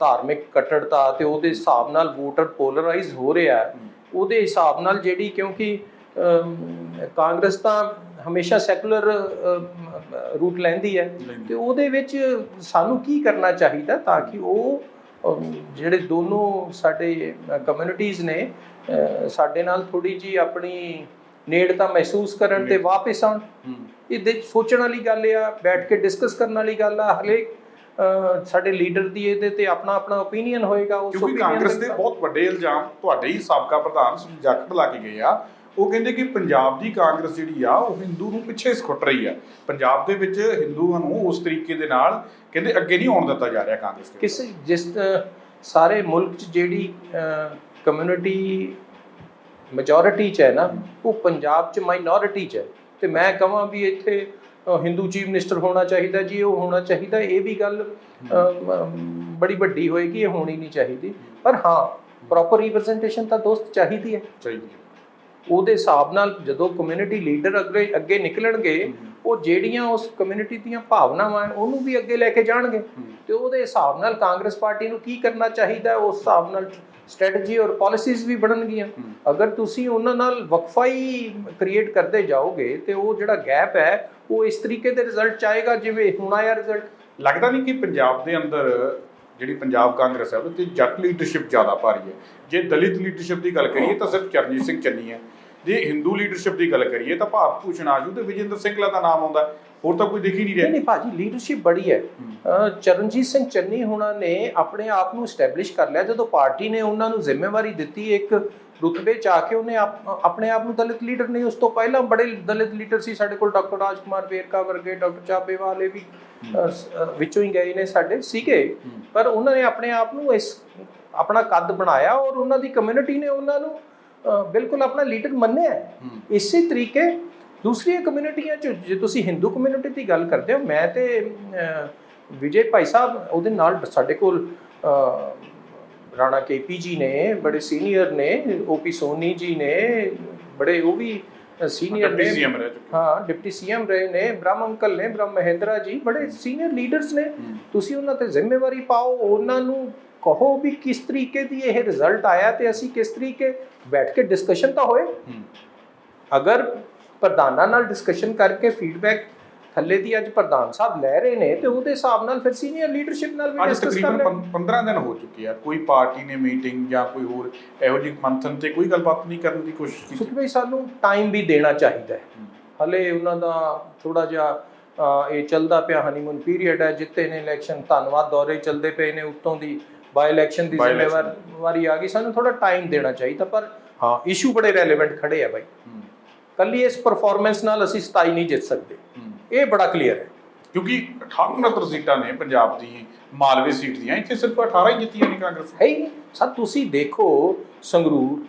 ਧਾਰਮਿਕ ਕੱਟੜਤਾ ਤੇ ਉਹਦੇ ਹਿਸਾਬ ਨਾਲ ਵੋਟਰ ਪੋਲਰਾਈਜ਼ ਹੋ ਰਿਹਾ ਉਹਦੇ ਹਿਸਾਬ ਨਾਲ ਜਿਹੜੀ ਕਿਉਂਕਿ ਕਾਂਗਰਸ ਤਾਂ ਹਮੇਸ਼ਾ ਸੈਕੂਲਰ ਰੂਟ ਲੈਂਦੀ ਹੈ। ਤੇ ਉਹਦੇ ਵਿੱਚ ਸਾਨੂੰ ਕੀ ਕਰਨਾ ਚਾਹੀਦਾ ਤਾਂ ਕਿ ਉਹ ਜਿਹੜੇ ਦੋਨੋਂ ਸਾਡੇ ਕਮਿਊਨਿਟੀਆਂ ਨੇ ਸਾਡੇ ਨਾਲ ਥੋੜੀ ਜੀ ਆਪਣੀ ਨੇੜਤਾ ਮਹਿਸੂਸ ਕਰਨ ਤੇ ਵਾਪਸ ਆਉਣ। ਇਹਦੇ 'ਚ ਸੋਚਣ ਵਾਲੀ ਗੱਲ ਆ ਬੈਠ ਕੇ ਡਿਸਕਸ ਕਰਨ ਵਾਲੀ ਗੱਲ ਆ ਹਲੇ ਸਾਡੇ ਲੀਡਰ ਦੀ ਇਹਦੇ ਤੇ ਆਪਣਾ ਆਪਣਾ ਓਪੀਨੀਅਨ ਹੋਏਗਾ ਉਸ ਕਿਉਂਕਿ opinion ਕਾਂਗਰਸ ਦੇ ਬਹੁਤ ਵੱਡੇ ਇਲਜ਼ਾਮ ਤੁਹਾਡੇ ਹੀ ਸਾਬਕਾ ਪ੍ਰਧਾਨ ਸੁਨੀਲ ਜਾਖੜ ਲਾ ਕੇ ਗਏ ਆ। ਉਹ ਕਹਿੰਦੇ ਕਿ ਪੰਜਾਬ ਦੀ ਕਾਂਗਰਸ ਜਿਹੜੀ ਆ ਉਹ ਹਿੰਦੂ ਨੂੰ ਪਿੱਛੇ ਸੁੱਟ ਰਹੀ ਆ। ਪੰਜਾਬ ਦੇ ਵਿੱਚ ਹਿੰਦੂਆਂ ਨੂੰ ਉਸ ਤਰੀਕੇ ਦੇ ਨਾਲ ਕਹਿੰਦੇ ਅੱਗੇ ਨਹੀਂ ਆਉਣ ਦਿੱਤਾ ਜਾ ਰਿਹਾ ਕਾਂਗਰਸ ਦੇ ਕਿਸੇ ਜਿਸ ਸਾਰੇ ਮੁਲਕ 'ਚ ਜਿਹੜੀ ਕਮਿਊਨਿਟੀ ਮੈਜੋਰਿਟੀ 'ਚ ਹੈ ਨਾ ਉਹ ਪੰਜਾਬ 'ਚ ਮਾਈਨੋਰਿਟੀ 'ਚ ਹੈ। ਤੇ ਮੈਂ ਕਹਾਂ ਵੀ ਇੱਥੇ ਹਿੰਦੂ ਚੀਫ ਮਿਨਿਸਟਰ ਹੋਣਾ ਚਾਹੀਦਾ ਜੀ ਉਹ ਹੋਣਾ ਚਾਹੀਦਾ। ਇਹ ਵੀ ਗੱਲ ਬੜੀ ਵੱਡੀ ਹੋਏਗੀ ਇਹ ਹੋਣੀ ਨਹੀਂ ਚਾਹੀਦੀ। ਪਰ ਹਾਂ ਪ੍ਰੋਪਰ ਰਿਪਰੈਜ਼ੈਂਟੇਸ਼ਨ ਤਾਂ ਦੋਸਤ ਚਾਹੀਦੀ ਹੈ। ਚਾਹੀਦੀ ਹੈ। ਉਹਦੇ ਹਿਸਾਬ ਨਾਲ ਜਦੋਂ ਕਮਿਊਨਿਟੀ ਲੀਡਰ ਅੱਗੇ ਅੱਗੇ ਨਿਕਲਣਗੇ ਉਹ ਜਿਹੜੀਆਂ ਉਸ ਕਮਿਊਨਿਟੀ ਦੀਆਂ ਭਾਵਨਾਵਾਂ ਹਨ ਉਹਨੂੰ ਵੀ ਅੱਗੇ ਲੈ ਕੇ ਜਾਣਗੇ। ਤੇ ਉਹਦੇ ਹਿਸਾਬ ਨਾਲ ਕਾਂਗਰਸ ਪਾਰਟੀ ਨੂੰ ਕੀ ਕਰਨਾ ਚਾਹੀਦਾ ਉਸ ਹਿਸਾਬ ਨਾਲ ਸਟ੍ਰੈਟਜੀ ਔਰ ਪਾਲਿਸੀਜ਼ ਵੀ ਬਣਨਗੀਆਂ। ਅਗਰ ਤੁਸੀਂ ਉਹਨਾਂ ਨਾਲ ਵਕਫਾ ਹੀ ਕ੍ਰੀਏਟ ਕਰਦੇ ਜਾਓਗੇ ਤੇ ਉਹ ਜਿਹੜਾ ਗੈਪ ਹੈ ਉਹ ਇਸ ਤਰੀਕੇ ਦੇ ਰਿਜ਼ਲਟ ਚ ਆਏਗਾ ਜਿਵੇਂ ਹੁਣ ਆਇਆ ਰਿਜ਼ਲਟ ਲੱਗਦਾ ਨਹੀਂ ਕਿ ਪੰਜਾਬ ਦੇ ਅੰਦਰ ਜਿਹੜੀ ਪੰਜਾਬ ਕਾਂਗਰਸ ਹੈ ਉਹਦੇ ਤੇ ਜੱਟ ਲੀਡਰਸ਼ਿਪ ਜ਼ਿਆਦਾ ਭਾਰੀ ਹੈ। ਜੇ ਦਲਿਤ ਲੀਡਰਸ਼ਿਪ ਦੀ ਗੱਲ ਕਰੀਏ ਤਾਂ ਸਿਰਫ ਚਰਨਜੀਤ ਸਿੰਘ ਚੰਨੀ ਹੈ। ਜੇ ਹਿੰਦੂ ਲੀਡਰਸ਼ਿਪ ਦੀ ਗੱਲ ਕਰੀਏ ਤਾਂ ਭਾਰਤ ਭੂਸ਼ਣ ਆਜੂ ਤੇ ਵਿਜੇਂਦਰ ਸਿੰਘਲਾ ਦਾ ਨਾਮ ਆਉਂਦਾ। ਹੋਰ ਤਾਂ ਕੋਈ ਦਿਖ ਹੀ ਨਹੀਂ ਰਿਹਾ। ਨਹੀਂ ਭਾਜੀ ਲੀਡਰਸ਼ਿਪ ਬੜੀ ਹੈ। ਚਰਨਜੀਤ ਸਿੰਘ ਚੰਨੀ ਹੁਣਾਂ ਨੇ ਆਪਣੇ ਆਪ ਨੂੰ ਸਟੈਬਲਿਸ਼ ਕਰ ਲਿਆ ਜਦੋਂ ਪਾਰਟੀ ਨੇ ਉਹਨਾਂ ਨੂੰ ਜ਼ਿੰਮੇਵਾਰੀ ਦਿੱਤੀ ਇੱਕ ਰੁਤਬੇ ਚ ਆ ਕੇ ਉਹਨੇ ਆਪ- ਆਪਣੇ ਆਪ ਨੂੰ ਦਲਿਤ ਲੀਡਰ ਨਹੀਂ ਉਸ ਤੋਂ ਪਹਿਲਾਂ ਬੜੇ ਦਲਿਤ ਲੀਡਰ ਸੀ ਸਾਡੇ ਕੋਲ ਡਾਕਟਰ ਰਾਜਕੁਮਾਰ ਵੇਰਕਾ ਵਰਗੇ ਡਾਕਟਰ ਚਾਪੇਵਾਲ ਇਹ ਵੀ ਵਿੱਚੋਂ ਹੀ ਗਏ ਨੇ ਸਾਡੇ ਸੀਗੇ। ਪਰ ਉਹਨਾਂ ਨੇ ਆਪਣੇ ਆਪ ਨੂੰ ਇਸ ਆਪਣਾ ਕੱਦ ਬਣਾਇਆ ਔਰ ਉਹਨਾਂ ਦੀ ਕਮਿਊਨਿਟੀ ਨੇ ਉਹਨਾਂ ਨੂੰ ਬਿਲਕੁਲ ਆਪਣਾ ਲੀਡਰ ਮੰਨਿਆ ਹੈ। ਇਸੇ ਤਰੀਕੇ ਦੂਸਰੀਆਂ ਕਮਿਊਨਿਟੀਆਂ ਚ ਜੇ ਤੁਸੀਂ ਹਿੰਦੂ ਕਮਿਊਨਿਟੀ ਦੀ ਗੱਲ ਕਰਦੇ ਹੋ ਮੈਂ ਤੇ ਵਿਜੇ ਭਾਈ ਸਾਹਿਬ ਉਹਦੇ ਨਾਲ ਸਾਡੇ ਕੋਲ ਰਾਣਾ ਕੇਪੀ ਜੀ ਨੇ ਬੜੇ ਸੀਨੀਅਰ ਨੇ ਓਪੀ ਸੋਨੀ ਜੀ ਨੇ ਬੜੇ ਉਹ ਵੀ ਸੀਨੀਅਰ ਡਿਪਟੀ ਨੇ। ਸੀਐਮ ਰਹਿ ਚੁੱਕੇ। ਹਾਂ ਡਿਪਟੀ ਸੀਐਮ ਰਹੇ ਨੇ ਬ੍ਰਹਮ ਅੰਕਲ ਨੇ ਬ੍ਰਹਮ ਮਹਿੰਦਰਾ ਜੀ ਬੜੇ ਸੀਨੀਅਰ ਲੀਡਰਸ ਨੇ। ਤੁਸੀਂ ਉਹਨਾਂ ਤੇ ਜ਼ਿੰਮੇਵਾਰੀ ਪਾਓ ਉਹਨਾਂ ਨੂੰ ਕਹੋ ਵੀ ਕਿਸ ਤਰੀਕੇ ਦੀ ਇਹ ਰਿਜ਼ਲਟ ਆਇਆ ਤੇ ਅਸੀਂ ਕਿਸ ਤਰੀਕੇ ਬੈਠ ਕੇ ਡਿਸਕਸ਼ਨ ਤਾਂ ਹੋਏ। ਅਗਰ ਪ੍ਰਧਾਨਾਂ ਨਾਲ ਡਿਸਕਸ਼ਨ ਕਰਕੇ ਫੀਡਬੈਕ ਥੱਲੇ ਦੀ ਅੱਜ ਪ੍ਰਧਾਨ ਸਾਹਿਬ ਲੈ ਰਹੇ ਨੇ ਤੇ ਉਹਦੇ ਹਿਸਾਬ ਨਾਲ ਫਿਰ ਸੀਨੀਅਰ ਲੀਡਰਸ਼ਿਪ ਨਾਲ ਵੀ ਡਿਸਕਸ ਕਰ ਪੰ- 15 ਦਿਨ ਹੋ ਚੁੱਕੇ ਆ। ਕੋਈ ਪਾਰਟੀ ਨੇ ਮੀਟਿੰਗ ਜਾਂ ਕੋਈ ਹੋਰ ਇਹੋ ਜਿਹੀ ਮੰਥਨ ਤੇ ਕੋਈ ਗੱਲਬਾਤ ਨਹੀਂ ਕਰਨ ਦੀ ਕੋਸ਼ਿਸ਼ ਕੀਤੀ। ਸੁਖ ਭਾਈ ਸਾਨੂੰ ਟਾਈਮ ਵੀ ਦੇਣਾ ਚਾਹੀਦਾ ਹੈ। ਹਲੇ ਉਹਨਾਂ ਦਾ ਥੋੜਾ ਜਿਹਾ ਇਹ ਚੱਲਦਾ ਪਿਆ ਹਨੀਮੂਨ ਪੀਰੀਅਡ ਹੈ ਜਿੱਤੇ ਨੇ ਇਲੈਕਸ਼ਨ ਧੰਨਵਾਦ ਦੌਰੇ ਚੱਲਦੇ ਪਏ ਨੇ ਉੱਤੋਂ ਦੀ ਬਾਈ ਇਲੈਕਸ਼ਨ ਦੀ। ਜ਼ਿੰਮੇਵਾਰੀ ਆ ਗਈ। ਸਾਨੂੰ ਥੋੜਾ ਟਾਈਮ ਦੇਣਾ ਚਾਹੀਦਾ ਪਰ ਹਾਂ ਇਸ਼ੂ ਬੜੇ ਰੈਲੇਵੈਂਟ ਖੜੇ ਆ ਬਾਈ। ਕੱਲੀ ਇਸ ਪਰਫਾਰਮੈਂਸ ਨਾਲ ਅਸੀਂ 27 ਨਹੀਂ ਜਿੱਤ ਸਕਦੇ। ਇਹ ਬੜਾ ਕਲੀਅਰ ਹੈ। ਕਿਉਂਕਿ 68 ਸੀਟਾਂ ਨੇ ਪੰਜਾਬ ਦੀ ਮਾਲਵੇ ਸੀਟ ਦੀਆਂ ਇੱਥੇ ਸਿਰਫ 18 ਹੀ ਜਿੱਤੀਆਂ ਨੇ ਕਾਂਗਰਸ। ਹੈ ਹੀ ਸਰ ਤੁਸੀਂ ਦੇਖੋ ਸੰਗਰੂਰ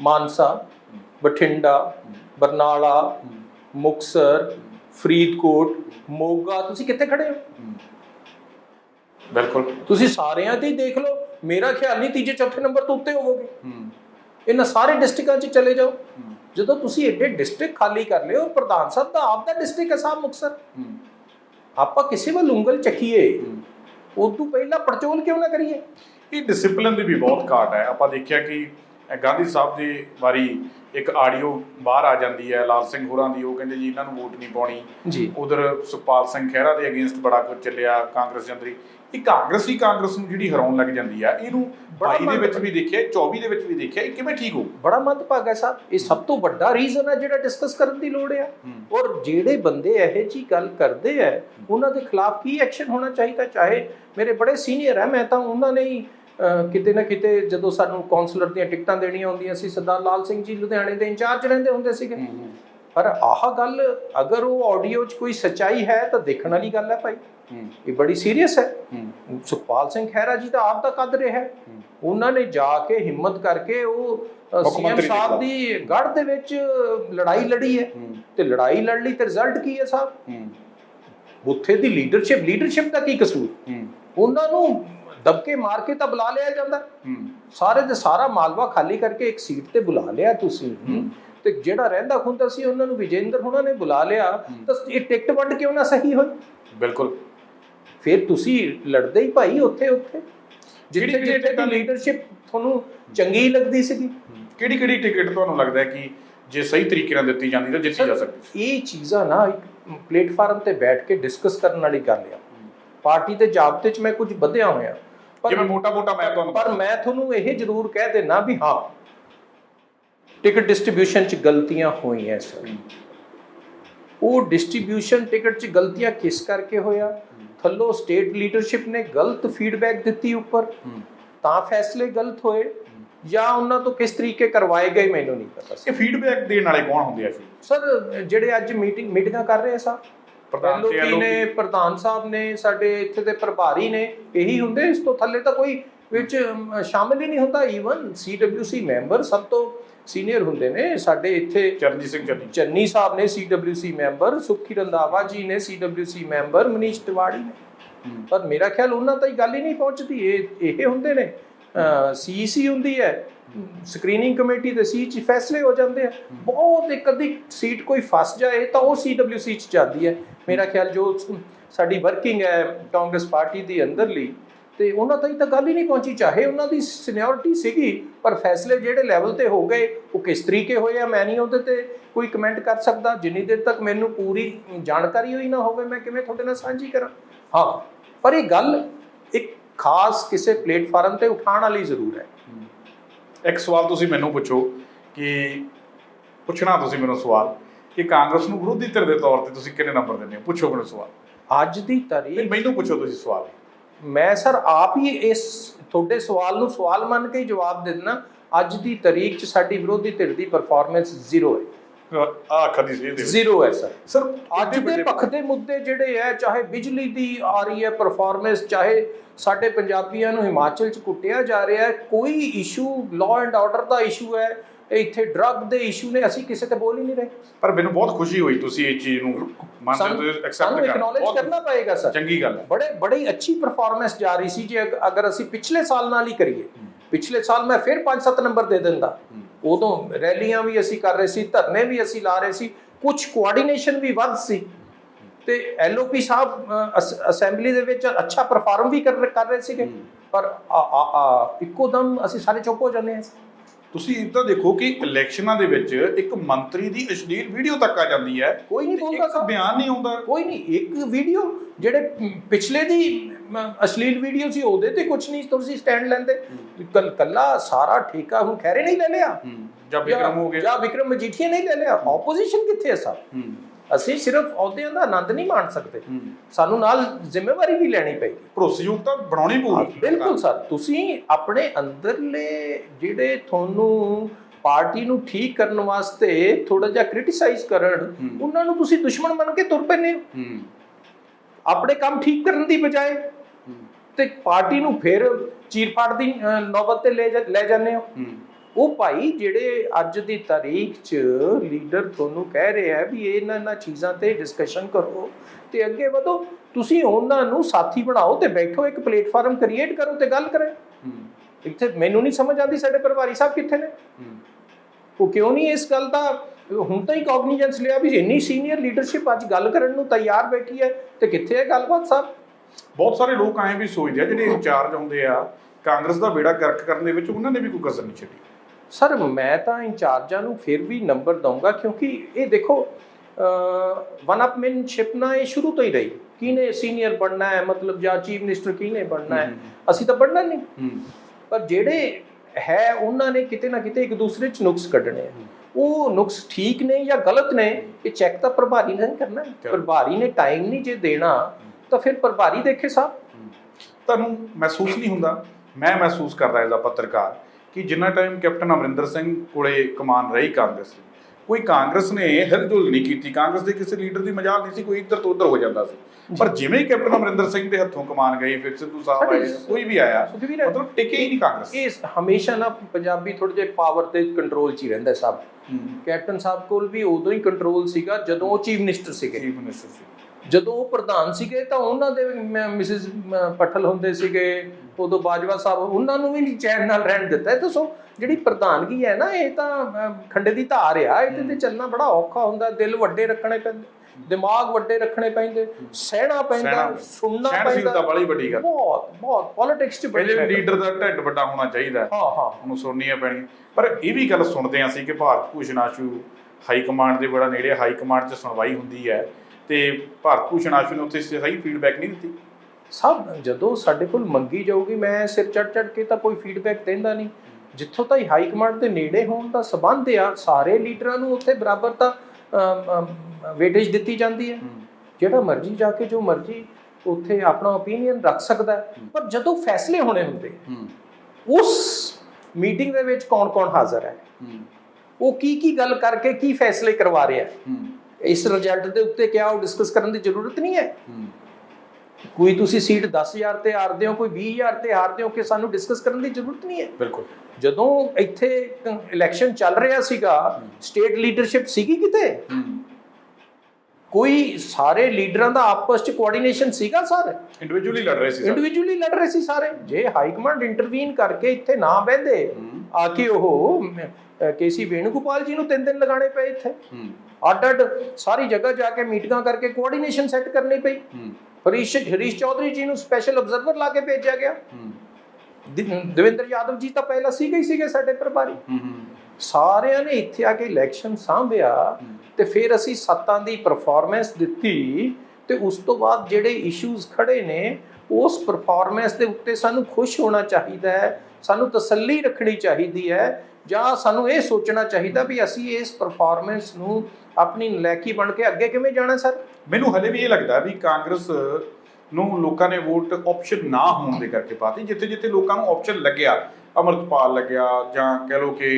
ਮਾਨਸਾ ਬਠਿੰਡਾ ਬਰਨਾਲਾ ਮੁਕਸਰ ਫਰੀਦਕੋਟ ਮੋਗਾ ਤੁਸੀਂ ਕਿੱਥੇ ਖੜੇ ਹੋ। ਬਿਲਕੁਲ। ਤੁਸੀਂ ਸਾਰਿਆਂ ਤੇ ਹੀ ਦੇਖ ਲਓ। ਮੇਰਾ ਖਿਆਲ ਨਹੀਂ ਤੀਜੇ ਚੌਥੇ ਨੰਬਰ ਤੋਂ ਉੱਤੇ ਹੋਵੋਗੇ। ਇਹਨਾਂ ਸਾਰੇ ਡਿਸਟ੍ਰਿਕਟਾਂ 'ਚ ਚਲੇ ਜਾਓ। ਜਦੋਂ ਤੁਸੀਂ ਏਡੇ ਡਿਸਟ੍ਰਿਕਟ ਖਾਲੀ ਕਰ ਲਿਓ ਪ੍ਰਧਾਨ ਸਾਹਿਬ ਦਾ ਆਪ ਦਾ ਡਿਸਟ੍ਰਿਕਟ ਹੈ ਸਾਹਿਬ ਮੁਕਸਰ ਆਪਾਂ ਕਿਸੇ ਵੱਲ ਉਂਗਲ ਚੱਕੀਏ ਹੂੰ। ਉਦੋਂ ਪਹਿਲਾਂ ਪੜਚੋਲ ਕਿਉਂ ਨਾ ਕਰੀਏ? ਇਹ ਡਿਸਪਲਿਨ ਦੀ ਵੀ ਬਹੁਤ ਘਾਟ ਹੈ। ਆਪਾਂ ਦੇਖਿਆ ਕਿ ਗਾਂਧੀ ਸਾਹਿਬ ਦੀ ਵਾਰੀ ਇੱਕ ਆਡੀਓ ਬਾਹਰ ਆ ਜਾਂਦੀ ਹੈ ਲਾਲ ਸਿੰਘ ਹੋਰਾਂ ਦੀ ਉਹ ਕਹਿੰਦੇ ਜੀ ਇਹਨਾਂ ਨੂੰ ਵੋਟ ਨਹੀਂ ਪਾਉਣੀ। ਜੀ। ਉਧਰ ਸੁਖਪਾਲ ਸਿੰਘ ਖਹਿਰਾ ਦੇ ਅਗੇਂਸਟ ਬੜਾ ਕੁਝ ਚੱਲਿਆ ਕਾਂਗਰਸ ਹੀ। ਇਹ ਕਾਂਗਰਸ ਹੀ ਕਾਂਗਰਸ ਨੂੰ ਜਿਹੜੀ ਹਰਾਉਣ ਲੱਗ ਜਾਂਦੀ ਆ ਇਹਨੂੰ ਬੜਾ 22 ਦੇ ਵਿੱਚ ਵੀ ਦੇਖਿਆ 24 ਦੇ ਵਿੱਚ ਵੀ ਦੇਖਿਆ ਇਹ ਕਿਵੇਂ ਠੀਕ ਹੋਊ? ਬੜਾ ਮੰਦਭਾਗਾ ਸਾਹਿਬ ਇਹ ਸਭ ਤੋਂ ਵੱਡਾ ਰੀਜ਼ਨ ਹੈ ਜਿਹੜਾ ਡਿਸਕਸ ਕਰਨ ਦੀ ਲੋੜ ਹੈ ਹੂੰ। ਔਰ ਜਿਹੜੇ ਬੰਦੇ ਇਹੋ ਜੀ ਗੱਲ ਕਰਦੇ ਆ ਉਹਨਾਂ ਦੇ ਖਿਲਾਫ ਕੀ ਐਕਸ਼ਨ ਹੋਣਾ ਚਾਹੀਦਾ? ਚਾਹੇ ਮੇਰੇ ਬੜੇ ਸੀਨੀਅਰ ਹੈ ਮੈਂ ਤਾਂ ਉਹਨਾਂ ਨੇ ਹੀ ਕਿਤੇ ਨਾ ਕਿਤੇ ਜਦੋਂ ਸਾਨੂੰ ਕਾਉਂਸਲਰ ਦੀਆਂ ਟਿਕਟਾਂ ਦੇਣੀਆਂ ਹੁੰਦੀਆਂ ਸੀ ਸਰਦਾਰ ਲਾਲ ਸਿੰਘ ਜੀ ਲੁਧਿਆਣੇ ਦੇ ਇੰਚਾਰਜ ਰਹਿੰਦੇ ਹੁੰਦੇ ਸੀਗੇ। ਪਰ ਆਹ ਗੱਲ ਅਗਰ ਉਹ ਆਡੀਓ 'ਚ ਕੋਈ ਸੱਚਾਈ ਹੈ ਤਾਂ ਦੇਖਣ ਵਾਲੀ ਗੱਲ ਹੈ ਭਾਈ। ਇਹ ਬੜੀ ਸੀਰੀਅਸ ਹੈ। ਸੁਖਪਾਲ ਸਿੰਘ ਖਹਿਰਾ ਜੀ ਦਾ ਆਪ ਦਾ ਕੱਦ ਰਿਹਾ ਹੈ। ਉਹਨਾਂ ਨੇ ਜਾ ਕੇ ਹਿੰਮਤ ਕਰਕੇ ਉਹ ਸੀਐਮ ਸਾਹਿਬ ਦੀ ਗੜ੍ਹ ਦੇ ਵਿੱਚ ਲੜਾਈ ਲੜੀ ਹੈ ਤੇ ਲੜਾਈ ਲੜ ਲਈ ਤੇ ਰਿਜ਼ਲਟ ਕੀ ਹੈ ਸਾਹਿਬ? ਉੱਥੇ ਦੀ ਲੀਡਰਸ਼ਿਪ ਲੀਡਰਸ਼ਿਪ ਦਾ ਕੀ ਕਸੂਰ? ਉਹਨਾਂ ਨੂੰ ਦਬਕੇ ਮਾਰ ਕੇ ਤਾਂ ਬੁਲਾ ਲਿਆ ਜਾਂਦਾ। ਸਾਰੇ ਦੇ ਸਾਰਾ ਮਾਲਵਾ ਖਾਲੀ ਕਰਕੇ ਇੱਕ ਸੀਟ ਤੇ ਬੁਲਾ ਲਿਆ ਤੁਸੀਂ। ਤੇ ਜਿਹੜਾ ਰਹਿੰਦਾ ਖੁੰਦਾ ਸੀ ਉਹਨਾਂ ਨੂੰ ਵਿਜੇਂਦਰ ਹੁਣਾਂ ਨੇ ਬੁਲਾ ਲਿਆ ਤਾਂ ਇਹ ਟਿਕਟ ਵੰਡ ਕਿਉਂ ਨਾ ਸਹੀ ਹੋਈ। ਬਿਲਕੁਲ। ਫਿਰ ਤੁਸੀਂ ਲੜਦੇ ਹੀ ਭਾਈ ਉੱਥੇ ਉੱਥੇ। ਜਿੱਥੇ ਜਿੱਥੇ ਦੀ? ਲੀਡਰਸ਼ਿਪ ਤੁਹਾਨੂੰ ਚੰਗੀ ਲੱਗਦੀ ਸੀਗੀ। ਕਿਹੜੀ ਕਿਹੜੀ ਟਿਕਟ ਤੁਹਾਨੂੰ ਲੱਗਦਾ ਹੈ ਕਿ ਜੇ ਸਹੀ ਤਰੀਕੇ ਨਾਲ ਦਿੱਤੀ ਜਾਂਦੀ ਤਾਂ ਜਿੱਤੀ ਜਾ ਸਕਦੀ ਇਹ ਚੀਜ਼ਾਂ ਨਾ ਇੱਕ ਪਲੇਟਫਾਰਮ ਤੇ ਬੈਠ ਕੇ ਡਿਸਕਸ ਕਰਨ ਵਾਲੀ ਗੱਲ ਆ। ਪਾਰਟੀ ਦੇ ਜਾਬਤੇ 'ਚ ਮੈਂ ਕੁਝ ਵਧਿਆ ਹੋਇਆ। ਪਰ ਜਿਵੇਂ ਮੋਟਾ-ਮੋਟਾ ਮੈਂ ਤੁਹਾਨੂੰ ਪਰ ਮੈਂ ਤੁਹਾਨੂੰ ਇਹ ਜ਼ਰੂਰ ਕਹਿ ਦੇਣਾ ਵੀ ਹਾਂ ਟਿਕਟ ਡਿਸਟ੍ਰੀਬਿਊਸ਼ਨ 'ਚ ਗਲਤੀਆਂ ਹੋਈਆਂ ਸਰ ਉਹ ਡਿਸਟ੍ਰੀਬਿਊਸ਼ਨ ਟਿਕਟ 'ਚ ਗਲਤੀਆਂ ਕਿਸ ਕਰਕੇ ਹੋਇਆ? ਥੱਲੋਂ ਸਟੇਟ ਲੀਡਰਸ਼ਿਪ ਨੇ ਗਲਤ ਫੀਡਬੈਕ ਦਿੱਤੀ ਉੱਪਰ। ਤਾਂ ਫੈਸਲੇ ਗਲਤ ਹੋਏ। ਜਾਂ ਉਹਨਾਂ ਤੋਂ ਕਿਸ ਤਰੀਕੇ ਕਰਵਾਏ ਗਏ ਮੈਨੂੰ ਨਹੀਂ ਪਤਾ ਇਹ ਫੀਡਬੈਕ ਦੇਣ ਵਾਲੇ ਕੌਣ ਹੁੰਦੇ ਆ ਜੀ? ਸਰ ਜਿਹੜੇ ਅੱਜ ਮੀਟਿੰਗ ਮੀਟਿੰਗਾਂ ਕਰ ਰਹੇ ਸਾ ਪ੍ਰਧਾਨ LOP ਨੇ ਪ੍ਰਧਾਨ ਸਾਹਿਬ ਨੇ ਸਾਡੇ ਇੱਥੇ ਦੇ ਪ੍ਰਭਾਰੀ ਨੇ ਇਹੀ ਹੁੰਦੇ। ਇਸ ਤੋਂ ਥੱਲੇ ਤਾਂ ਕੋਈ ਵਿੱਚ ਸ਼ਾਮਿਲ ਹੀ ਨਹੀਂ ਹੁੰਦਾ ਈਵਨ ਸੀਡਬਲਯੂਸੀ ਮੈਂਬਰ ਸਭ ਤੋਂ ਸੀਨੀਅਰ ਹੁੰਦੇ ਨੇ। ਸਾਡੇ ਇੱਥੇ ਚਰਨਜੀਤ ਸਿੰਘ ਚੰਨੀ। ਚੰਨੀ ਸਾਹਿਬ ਨੇ ਸੀਡਬਲਯੂਸੀ ਮੈਂਬਰ ਸੁਖੀ ਰੰਦਾਵਾ ਜੀ ਨੇ ਸੀਡਬਲਯੂਸੀ ਮੈਂਬਰ ਮਨੀਸ਼ ਤਿਵਾੜੀ ਨੇ। ਪਰ ਮੇਰਾ ਖਿਆਲ ਉਹਨਾਂ ਤਾਈਂ ਗੱਲ ਹੀ ਨਹੀਂ ਪਹੁੰਚਦੀ। ਇਹ ਇਹ ਹੁੰਦੇ ਨੇ। ਸੀਈਸੀ ਹੁੰਦੀ ਹੈ। ਸਕਰੀਨਿੰਗ ਕਮੇਟੀ ਦੇ ਸੀ ਚ ਫੈਸਲੇ ਹੋ ਜਾਂਦੇ ਆ। ਬਹੁਤ ਇੱਕ ਅੱਧੀ ਸੀਟ ਕੋਈ ਫਸ ਜਾਏ ਤਾਂ ਉਹ ਸੀਡਬਲਯੂਸੀ ਚ ਜਾਂਦੀ ਹੈ। ਮੇਰਾ ਖਿਆਲ ਜੋ ਸਾਡੀ ਵਰਕਿੰਗ ਹੈ ਕਾਂਗਰਸ ਪਾਰਟੀ ਦੀ ਅੰਦਰਲੀ ਤੇ ਉਹਨਾਂ ਤਾਈਂ ਤਾਂ ਗੱਲ ਹੀ ਨਹੀਂ ਪਹੁੰਚੀ ਚਾਹੇ ਉਹਨਾਂ ਦੀ ਸੀਨੀਅਰਿਟੀ ਸੀਗੀ ਪਰ ਫੈਸਲੇ ਜਿਹੜੇ ਲੈਵਲ ਤੇ ਹੋ ਗਏ ਉਹ ਕਿਸ ਤਰੀਕੇ ਹੋਏ ਆ ਮੈਂ ਨਹੀਂ ਉਹਦੇ ਤੇ ਕੋਈ ਕਮੈਂਟ ਕਰ ਸਕਦਾ ਜਿੰਨੀ ਦੇਰ ਤੱਕ ਮੈਨੂੰ ਪੂਰੀ ਜਾਣਕਾਰੀ ਹੋਈ ਨਾ ਹੋਵੇ ਮੈਂ ਕਿਵੇਂ ਤੁਹਾਡੇ ਨਾਲ ਸਾਂਝੀ ਕਰਾਂ? ਹਾਂ ਪਰ ਇਹ ਗੱਲ ਇੱਕ ਖਾਸ ਕਿਸੇ ਪਲੇਟਫਾਰਮ ਤੇ ਉਠਾਉਣ ਵਾਲੀ ਜ਼ਰੂਰ ਹੈ। ਇੱਕ ਸਵਾਲ ਤੁਸੀਂ ਮੈਨੂੰ ਪੁੱਛੋ ਕਿ ਪੁੱਛਣਾ ਤੁਸੀਂ ਮੈਨੂੰ ਸਵਾਲ ਕਿ ਕਾਂਗਰਸ ਨੂੰ ਵਿਰੋਧੀ ਧਿਰ ਦੇ ਤੌਰ ਤੇ ਤੁਸੀਂ ਕਿੰਨੇ ਨੰਬਰ ਦਿੰਦੇ ਹੋ? ਪੁੱਛੋ ਮੈਨੂੰ ਸਵਾਲ। ਅੱਜ ਦੀ ਤਾਰੀਖ ਮੈਨੂੰ ਪੁੱਛੋ ਤੁਸੀਂ ਸਵਾਲ। ਮੈਂ ਸਰ ਆਪ ਹੀ ਇਸ ਤੁਹਾਡੇ ਸਵਾਲ ਨੂੰ ਸਵਾਲ ਮੰਨ ਕੇ ਹੀ ਜਵਾਬ ਦੇ ਦੇਣਾ ਅੱਜ ਦੀ ਤਾਰੀਖ 'ਚ ਸਾਡੀ ਵਿਰੋਧੀ ਧਿਰ ਦੀ ਪਰਫਾਰਮੈਂਸ ਜ਼ੀਰੋ ਹੈ। ਆ ਖਦੀ ਸੀ ਦੇ ਜ਼ੀਰੋ ਹੈ। ਸਰ ਸਰ ਅੱਜ ਦੇ ਪੱਖ ਦੇ ਮੁੱਦੇ ਜਿਹੜੇ ਹੈ ਚਾਹੇ ਬਿਜਲੀ ਦੀ ਆ ਰਹੀ ਹੈ ਪਰਫਾਰਮੈਂਸ ਚਾਹੇ ਸਾਡੇ ਪੰਜਾਬੀਆਂ ਨੂੰ ਹਿਮਾਚਲ 'ਚ ਕੁੱਟਿਆ ਜਾ ਰਿਹਾ ਹੈ ਕੋਈ ਇਸ਼ੂ ਲਾਅ ਐਂਡ ਆਰਡਰ ਦਾ ਇਸ਼ੂ ਹੈ ਇੱਥੇ ਡਰੱਗ ਦੇ ਇਸ਼ੂ ਨੇ ਅਸੀਂ ਕਿਸੇ ਤੇ ਬੋਲ ਹੀ ਨਹੀਂ ਰਹੇ। ਪਰ ਮੈਨੂੰ ਬਹੁਤ ਖੁਸ਼ੀ ਹੋਈ ਤੁਸੀਂ ਇਹ ਚੀਜ਼ ਨੂੰ ਮੰਨਦੇ ਹੋ ਐਕਸੈਪਟ ਕਰ ਬਹੁਤ ਕਰਨਾ ਪਏਗਾ ਸਰ। ਚੰਗੀ ਗੱਲ ਹੈ। ਬੜੇ ਬੜੀ ਅੱਛੀ ਪਰਫਾਰਮੈਂਸ ਜਾ ਰਹੀ ਸੀ ਜੇ ਅਗ- ਅਗਰ ਅਸੀਂ ਪਿਛਲੇ ਸਾਲ ਨਾਲ ਹੀ ਕਰੀਏ। ਪਿਛਲੇ ਸਾਲ ਮੈਂ ਫਿਰ 5-7 ਨੰਬਰ ਦੇ ਦਿੰਦਾ। ਉਦੋਂ ਰੈਲੀਆਂ ਵੀ ਅਸੀਂ ਕਰ ਰਹੇ ਸੀ ਧਰਨੇ ਵੀ ਅਸੀਂ ਲਾ ਰਹੇ ਸੀ ਕੁਝ ਕੋਆਰਡੀਨੇਸ਼ਨ ਵੀ ਵੱਧ ਸੀ। ਤੇ ਐਲਓਪੀ ਸਾਹਿਬ ਅਸੈਂਬਲੀ ਦੇ ਵਿੱਚ ਅੱਛਾ ਪਰਫਾਰਮ ਵੀ ਕਰ ਰਹੇ ਸੀਗੇ। ਪਰ ਇੱਕੋ ਦਮ ਅਸੀਂ ਸਾਰੇ ਚੁੱਪ ਹੋ ਜਾਂਦੇ ਹਾਂ। ਤੁਸੀਂ ਇਹ ਤਾਂ ਦੇਖੋ ਕਿ ਇਲੈਕਸ਼ਨਾਂ ਦੇ ਵਿੱਚ ਇੱਕ ਮੰਤਰੀ ਦੀ ਅਸ਼ਲੀਲ ਵੀਡੀਓ ਤੱਕ ਆ ਜਾਂਦੀ ਹੈ। ਕੋਈ ਨਹੀਂ ਬੋਲਦਾ ਸਾਹਿਬ ਬਿਆਨ ਨਹੀਂ ਆਉਂਦਾ। ਕੋਈ ਨਹੀਂ ਇੱਕ ਵੀਡੀਓ ਜਿਹੜੇ ਪਿਛਲੇ ਦੀ ਅਸ਼ਲੀਲ ਵੀਡੀਓ ਸੀ ਉਹਦੇ ਤੇ ਕੁਝ ਨਹੀਂ ਤੁਸੀਂ ਸਟੈਂਡ ਲੈਂਦੇ। ਕੱਲ ਕੱਲਾ ਸਾਰਾ ਠੇਕਾ ਹੁਣ ਖੈਰੇ ਨਹੀਂ ਲੈ ਲਿਆ। ਜਾਂ ਵਿਕਰਮ ਹੋ ਗਏ। ਜਾਂ ਵਿਕਰਮ ਮਜੀਠੀਆ ਨਹੀਂ ਲੈ ਲਿਆ। ਆਪੋਜੀਸ਼ਨ ਕਿੱਥੇ ਹੈ ਹੂੰ। ਅਸੀਂ ਸਿਰਫ ਅਹੁਦਿਆਂ ਦਾ ਆਨੰਦ ਨਹੀਂ ਮਾਣ ਸਕਦੇ। ਸਾਨੂੰ ਨਾਲ ਜ਼ਿੰਮੇਵਾਰੀ ਵੀ ਲੈਣੀ ਪਏਗੀ। ਭਰੋਸੇਯੋਗਤਾ ਬਣਾਉਣੀ ਪਊਗੀ। ਬਿਲਕੁਲ ਸਰ। ਤੁਸੀਂ ਆਪਣੇ ਅੰਦਰਲੇ ਜਿਹੜੇ ਤੁਹਾਨੂੰ ਪਾਰਟੀ ਨੂੰ ਠੀਕ ਕਰਨ ਵਾਸਤੇ ਥੋੜਾ ਜਿਹਾ ਕ੍ਰਿਟਿਸਾਈਜ਼ ਕਰਨ। ਉਹਨਾਂ ਨੂੰ ਤੁਸੀਂ ਦੁਸ਼ਮਣ ਮੰਨ ਕੇ ਤੁਰ ਹੋ। ਹੂੰ। ਆਪਣੇ ਕੰਮ ਠੀਕ ਕਰਨ ਦੀ ਬਜਾਏ ਤੇ ਪਾਰਟੀ ਨੂੰ ਫਿਰ ਚੀਰਫਾੜ ਦੀ ਅ, ਨੌਬਤ ਤੇ ਲੈ ਲੈ ਜਾਂਦੇ ਹੂੰ। ਉਹ ਭਾਈ ਜਿਹੜੇ ਅੱਜ ਦੀ ਤਾਰੀਖ 'ਚ ਲੀਡਰ ਤੁਹਾਨੂੰ ਕਹਿ ਰਹੇ ਆ ਵੀ ਇਹਨਾਂ ਇਹਨਾਂ ਚੀਜ਼ਾਂ ਤੇ ਡਿਸਕਸ਼ਨ ਕਰੋ ਤੇ ਅੱਗੇ ਵਧੋ। ਤੁਸੀਂ ਉਹਨਾਂ ਨੂੰ ਸਾਥੀ ਬਣਾਓ ਤੇ ਬੈਠੋ ਇੱਕ ਪਲੇਟਫਾਰਮ ਕ੍ਰੀਏਟ ਕਰੋ ਤੇ ਗੱਲ ਕਰੇ। ਇੱਥੇ ਮੈਨੂੰ ਨਹੀਂ ਸਮਝ ਆਉਂਦੀ ਸਾਡੇ ਪਰਿਵਾਰੀ ਸਾਹਿਬ ਕਿੱਥੇ ਨੇ। ਉਹ ਕਿਉਂ ਨਹੀਂ ਇਸ ਗੱਲ ਦਾ ਹੁਣ ਤਾਂ ਹੀ ਕੌਗਨੀਜੈਂਸ ਲਿਆ ਵੀ ਇੰਨੀ ਸੀਨੀਅਰ ਲੀਡਰਸ਼ਿਪ ਅੱਜ ਗੱਲ ਕਰਨ ਨੂੰ ਤਿਆਰ ਬੈਠੀ ਹੈ ਤੇ ਕਿੱਥੇ ਹੈ ਗੱਲਬਾਤ ਸਾਹਿਬ? ਬਹੁਤ ਸਾਰੇ ਲੋਕ ਐਂ ਵੀ ਸੋਚਦੇ ਆ ਜਿਹੜੇ ਇੰਚਾਰਜ ਹੁੰਦੇ ਆ ਕਾਂਗਰਸ ਦਾ ਬੇੜਾ ਗਰਕ ਕਰਨ ਦੇ ਵਿੱਚ ਉਹਨਾਂ ਨੇ ਵੀ ਕੋਈ ਕਸਰ ਨਹੀਂ ਛੱਡੀ। ਸਰ ਮੈਂ ਤਾਂ ਇੰਚਾਰਜਾਂ ਨੂੰ ਫਿਰ ਵੀ ਨੰਬਰ ਦਊਂਗਾ ਕਿਉਂਕਿ ਇਹ ਦੇਖੋ ਵਨ ਅਪਮੈਨਸ਼ਿਪ ਨਾ ਇਹ ਸ਼ੁਰੂ ਤੋਂ ਹੀ ਰਹੀ। ਕਿਹਨੇ ਸੀਨੀਅਰ ਬਣਨਾ ਹੈ? ਮਤਲਬ ਜਾਂ ਚੀਫ ਮਿਨਿਸਟਰ ਕਿਹਨੇ ਬਣਨਾ ਹੈ? ਅਸੀਂ ਤਾਂ ਬਣਨਾ ਨਹੀਂ। ਪਰ ਜਿਹੜੇ ਹੈ ਉਹਨਾਂ ਨੇ ਕਿਤੇ ਨਾ ਕਿਤੇ ਇੱਕ ਦੂਸਰੇ 'ਚ ਨੁਕਸ ਕੱਢਣੇ ਆ। ਉਹ ਨੁਕਸ ਠੀਕ ਨੇ ਜਾਂ ਗਲਤ ਨੇ ਇਹ ਚੈੱਕ ਤਾਂ ਪ੍ਰਭਾਰੀ ਨੇ। ਕਰਨਾ। ਪ੍ਰਭਾਰੀ ਨੇ ਟਾਈਮ ਨਹੀਂ ਜੇ ਦੇਣਾ ਤਾਂ ਫਿਰ ਪ੍ਰਭਾਰੀ ਦੇਖੇ ਸਾਹਿਬ। ਤੁਹਾਨੂੰ ਮਹਿਸੂਸ ਨਹੀਂ ਹੁੰਦਾ? ਮੈਂ ਮਹਿਸੂਸ ਕਰਦਾ ਐਜ਼ ਅ ਪੱਤਰਕਾਰ। ਕਿ ਜਿੰਨਾ ਟਾਈਮ ਕੈਪਟਨ ਅਮਰਿੰਦਰ ਸਿੰਘ ਕੋਲੇ ਕਮਾਨ ਰਹੀ ਕਾਂਗਰਸ ਦੀ ਕੋਈ ਕਾਂਗਰਸ ਨੇ ਹਿਲਜੁਲ ਨਹੀਂ ਕੀਤੀ। ਕਾਂਗਰਸ ਦੇ ਕਿਸੇ ਲੀਡਰ ਦੀ ਮਜਾਲ ਨਹੀਂ ਸੀ ਕੋਈ ਇੱਧਰ ਤੋਂ ਉੱਧਰ ਹੋ ਜਾਂਦਾ ਸੀ। ਪਰ ਜਿਵੇਂ ਹੀ ਕੈਪਟਨ ਅਮਰਿੰਦਰ ਸਿੰਘ ਦੇ ਹੱਥੋਂ ਕਮਾਨ ਗਈ ਫਿਰ ਸਿੱਧੂ ਸਾਹਿਬ ਆਏ ਕੋਈ ਵੀ ਆਇਆ ਮਤਲਬ ਟਿਕੇ ਹੀ ਨਹੀਂ ਕਾਂਗਰਸ। ਇਹ ਹਮੇਸ਼ਾ ਨਾ ਪੰਜਾਬੀ ਥੋੜੇ ਜਿਹਾ ਪਾਵਰ ਤੇ ਕੰਟਰੋਲ 'ਚ ਹੀ ਰਹਿੰਦਾ ਸਭ। ਕੈਪਟਨ ਸਾਹਿਬ ਕੋਲ ਵੀ ਉਦੋਂ ਹੀ ਕੰਟਰੋਲ ਸੀਗਾ ਜਦੋਂ ਉਹ ਚੀਫ ਮਿਨਿਸਟਰ ਸੀਗੇ। ਚੀਫ ਮਿਨਿਸਟਰ ਸੀ। ਜਦੋਂ ਉਹ ਪ੍ਰਧਾਨ ਸੀਗੇ ਤਾਂ ਉਹਨਾਂ ਦੇ ਮਿਸਿਸ ਪਟਲ ਹੁੰਦੇ ਸੀਗੇ ਉਦੋਂ ਬਾਜਵਾ ਸਾਹਿਬ ਉਹਨਾਂ ਨੂੰ ਵੀ ਨਹੀਂ ਚੈਨ ਨਾਲ ਰਹਿਣ ਦਿੱਤਾ। ਇਹ ਦੱਸੋ ਜਿਹੜੀ ਪ੍ਰਧਾਨਗੀ ਹੈ ਨਾ ਇਹ ਤਾਂ ਖੰਡੇ ਦੀ ਧਾਰ ਆ। ਇਹਦੇ ਤੇ ਚੱਲਣਾ ਬੜਾ ਔਖਾ ਹੁੰਦਾ। ਦਿਲ ਵੱਡੇ ਰੱਖਣੇ ਪੈਂਦੇ ਦਿਮਾਗ ਵੱਡੇ ਰੱਖਣੇ ਪੈਂਦੇ ਸਹਿਣਾ ਪੈਂਦਾ ਸੁਣਨਾ ਸਹਿਣਸ਼ੀਲਤਾ ਪੈਂਦਾ। ਬੜੀ ਵੱਡੀ ਗੱਲ। ਬਹੁਤ ਬਹੁਤ। ਪੋਲਿਟਿਕਸ 'ਚ ਪਹਿਲੇ ਲੀਡਰ ਦਾ ਢਿੱਡ ਵੱਡਾ ਹੋਣਾ ਚਾਹੀਦਾ। ਹੈ ਹਾਂ। ਉਹਨੂੰ ਸੁਣਨੀਆਂ ਪੈਣੀਆਂ। ਪਰ ਇਹ ਵੀ ਗੱਲ ਸੁਣਦੇ ਹਾਂ ਅਸੀਂ ਕਿ ਭਾਰਤ ਭੂਸ਼ਣ ਆਸ਼ੂ ਹਾਈ ਕਮਾਂਡ ਦੇ ਬੜਾ ਨੇੜੇ ਹਾਈ ਕਮਾਂਡ 'ਚ ਸੁਣਵਾਈ ਹੁੰਦੀ ਹੈ। ਤੇ ਭਾਰਤ ਭੂਸ਼ਣ ਆਸ਼ੂ ਨੇ ਉੱਥੇ ਸਹੀ ਫੀਡਬੈਕ ਨਹੀਂ ਦਿੱਤੀ। ਸਭ ਜਦੋਂ ਸਾਡੇ ਕੋਲ ਮੰਗੀ ਜਾਊਗੀ ਮੈਂ ਸਿਰ ਚੜ ਚੜ ਕੇ ਤਾਂ ਕੋਈ ਫੀਡਬੈਕ ਦਿੰਦਾ ਨਹੀਂ। ਜਿੱਥੋਂ ਤਾਈ ਹਾਈ ਕਮਾਂਡ ਦੇ ਨੇੜੇ ਹੋਣ ਦਾ ਸਬੰਧ ਆ ਸਾਰੇ ਲੀਡਰਾਂ ਨੂੰ ਉੱਥੇ ਬਰਾਬਰ ਤਾਂ ਵੇਟੇਜ ਦਿੱਤੀ ਜਾਂਦੀ ਹੈ। ਜਿਹੜਾ ਮਰਜ਼ੀ ਜਾ ਕੇ ਜੋ ਮਰਜ਼ੀ ਉੱਥੇ ਆਪਣਾ ਓਪੀਨੀਅਨ ਰੱਖ ਸਕਦਾ। ਪਰ ਜਦੋਂ ਫੈਸਲੇ ਹੋਣੇ ਹੁੰਦੇ ਉਸ ਮੀਟਿੰਗ ਦੇ ਵਿੱਚ ਕੌਣ-ਕੌਣ ਹਾਜ਼ਰ ਹੈ? ਉਹ ਕੀ ਕੀ ਗੱਲ ਕਰਕੇ ਕੀ ਫੈਸਲੇ ਕਰਵਾ ਰਿਹਾ ਹੈ। ਇਸ ਰਿਜ਼ਲਟ ਦੇ ਉੱਤੇ ਕਿਆ ਉਹ ਡਿਸਕਸ ਕਰਨ ਦੀ ਜ਼ਰੂਰਤ ਨਹੀਂ ਹੈ। ਕੋਈ ਤੁਸੀਂ ਸੀਟ 10000 ਤੇ ਹਾਰਦੇ ਹੋ ਕੋਈ 20000 ਤੇ ਹਾਰਦੇ ਹੋ ਕਿ ਸਾਨੂੰ ਡਿਸਕਸ ਕਰਨ ਦੀ ਜ਼ਰੂਰਤ ਨਹੀਂ ਹੈ। ਬਿਲਕੁਲ। ਜਦੋਂ ਇੱਥੇ ਇਲੈਕਸ਼ਨ ਚੱਲ ਰਿਹਾ ਸੀਗਾ ਸਟੇਟ ਲੀਡਰਸ਼ਿਪ ਸੀਗੀ ਕਿਤੇ? ਕੋਈ ਸਾਰੇ ਲੀਡਰਾਂ ਦਾ ਆਪਸ ਚ ਕੋਆਰਡੀਨੇਸ਼ਨ ਸੀਗਾ ਸਰ? ਇੰਡੀਵਿਜੂਅਲੀ ਲੜ ਰਹੇ ਸੀ ਸਰ। ਇੰਡੀਵਿਜੂਅਲੀ ਲੜ ਰਹੇ ਸੀ ਸਾਰੇ। ਜੇ ਹਾਈ ਕਮਾਂਡ ਇੰਟਰਵੀਨ ਕਰਕੇ ਇੱਥੇ ਨਾ ਬਹਿੰਦੇ ਆ ਕੇ ਉਹ ਕੇਸੀ ਵੇਣੂਗੋਪਾਲ ਜੀ ਨੂੰ ਤਿੰਨ ਦਿਨ ਲਗਾਣੇ ਪਏ ਇੱਥੇ। ਅੱਡ ਅੱਡ ਸਾਰੀ ਜਗ੍ਹਾ ਜਾ ਕੇ ਮੀਟਿੰਗਾਂ ਕਰਕੇ ਕੋਆਰਡੀਨੇਸ਼ਨ ਸੈੱਟ ਕਰਨੀ ਪਈ। ਹਰੀਸ਼ ਹਰੀਸ਼ ਚੌਧਰੀ ਜੀ ਨੂੰ ਸਪੈਸ਼ਲ ਆਬਜ਼ਰਵਰ ਲਾ ਕੇ ਭੇਜਿਆ ਗਿਆ। ਦਵਿੰਦਰ ਯਾਦਵ ਜੀ ਤਾਂ ਪਹਿਲਾਂ ਸੀਗੇ ਹੀ ਸੀਗੇ ਸਾਡੇ ਪ੍ਰਭਾਰੀ। ਸਾਰਿਆਂ ਨੇ ਇੱਥੇ ਆ ਕੇ ਇਲੈਕਸ਼ਨ ਸਾਂਭਿਆ ਤੇ ਫਿਰ ਅਸੀਂ ਸੱਤਾਂ ਦੀ ਪਰਫਾਰਮੈਂਸ ਦਿੱਤੀ ਤੇ ਉਸ ਤੋਂ ਬਾਅਦ ਜਿਹੜੇ ਇਸ਼ੂਜ਼ ਖੜੇ ਨੇ ਉਸ ਪਰਫਾਰਮੈਂਸ ਦੇ ਉੱਤੇ ਸਾਨੂੰ ਖੁਸ਼ ਹੋਣਾ ਚਾਹੀਦਾ ਹੈ ਸਾਨੂੰ ਤਸੱਲੀ ਰੱਖਣੀ ਚਾਹੀਦੀ ਹੈ ਜਾਂ ਸਾਨੂੰ ਇਹ ਸੋਚਣਾ ਚਾਹੀਦਾ ਵੀ ਅਸੀਂ ਇਸ ਪਰਫਾਰਮੈਂਸ ਨੂੰ ਆਪਣੀ ਨਲਾਇਕੀ ਬਣ ਕੇ ਅੱਗੇ ਕਿਵੇਂ ਜਾਣਾ ਸਰ? ਮੈਨੂੰ ਹਲੇ ਵੀ ਇਹ ਲੱਗਦਾ ਵੀ ਕਾਂਗਰਸ ਨੂੰ ਲੋਕਾਂ ਨੇ ਵੋਟ ਆਪਸ਼ਨ ਨਾ ਹੋਣ ਦੇ ਕਰਕੇ ਪਾਤੀ ਜਿੱਥੇ ਜਿੱਥੇ ਲੋਕਾਂ ਨੂੰ ਆਪਸ਼ਨ ਲੱਗਿਆ ਅਮਰਤਪਾਲ ਲੱਗਿਆ ਜਾਂ ਕਹਿ ਲਓ ਕਿ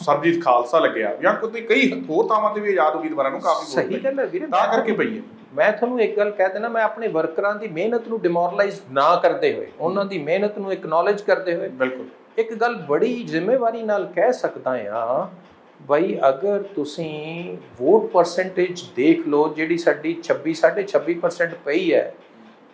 ਸਰਬਜੀਤ ਖਾਲਸਾ ਲੱਗਿਆ ਜਾਂ ਕੋਈ ਕਈ ਹੋਰ ਥਾਵਾਂ ਤੇ ਵੀ ਆਜ਼ਾਦ ਉਮੀਦਵਾਰਾਂ ਨੂੰ ਕਾਫੀ ਵੋਟ ਸਹੀ। ਗੱਲ ਹੈ ਵੀਰੇ ਤਾਂ ਕਰਕੇ ਪਈ ਹੈ। ਮੈਂ ਤੁਹਾਨੂੰ ਇੱਕ ਗੱਲ ਕਹਿ ਦੇਣਾ ਮੈਂ ਆਪਣੇ ਵਰਕਰਾਂ ਦੀ ਮਿਹਨਤ ਨੂੰ ਡਿਮੋਰਲਾਈਜ਼ ਨਾ ਕਰਦੇ ਹੋਏ ਉਹਨਾਂ ਦੀ ਮਿਹਨਤ ਨੂੰ ਐਕਨੋਲਜ ਕਰਦੇ ਹੋਏ ਬਿਲਕੁਲ। ਇੱਕ ਗੱਲ ਬੜੀ ਜ਼ਿੰਮੇਵਾਰੀ ਨਾਲ ਕਹਿ ਸਕਦਾ ਆ ਬਈ ਅਗਰ ਤੁਸੀਂ ਵੋਟ ਪਰਸੈਂਟੇਜ ਦੇਖ ਲਓ ਜਿਹੜੀ ਸਾਡੀ 26 26% ਪਈ ਹੈ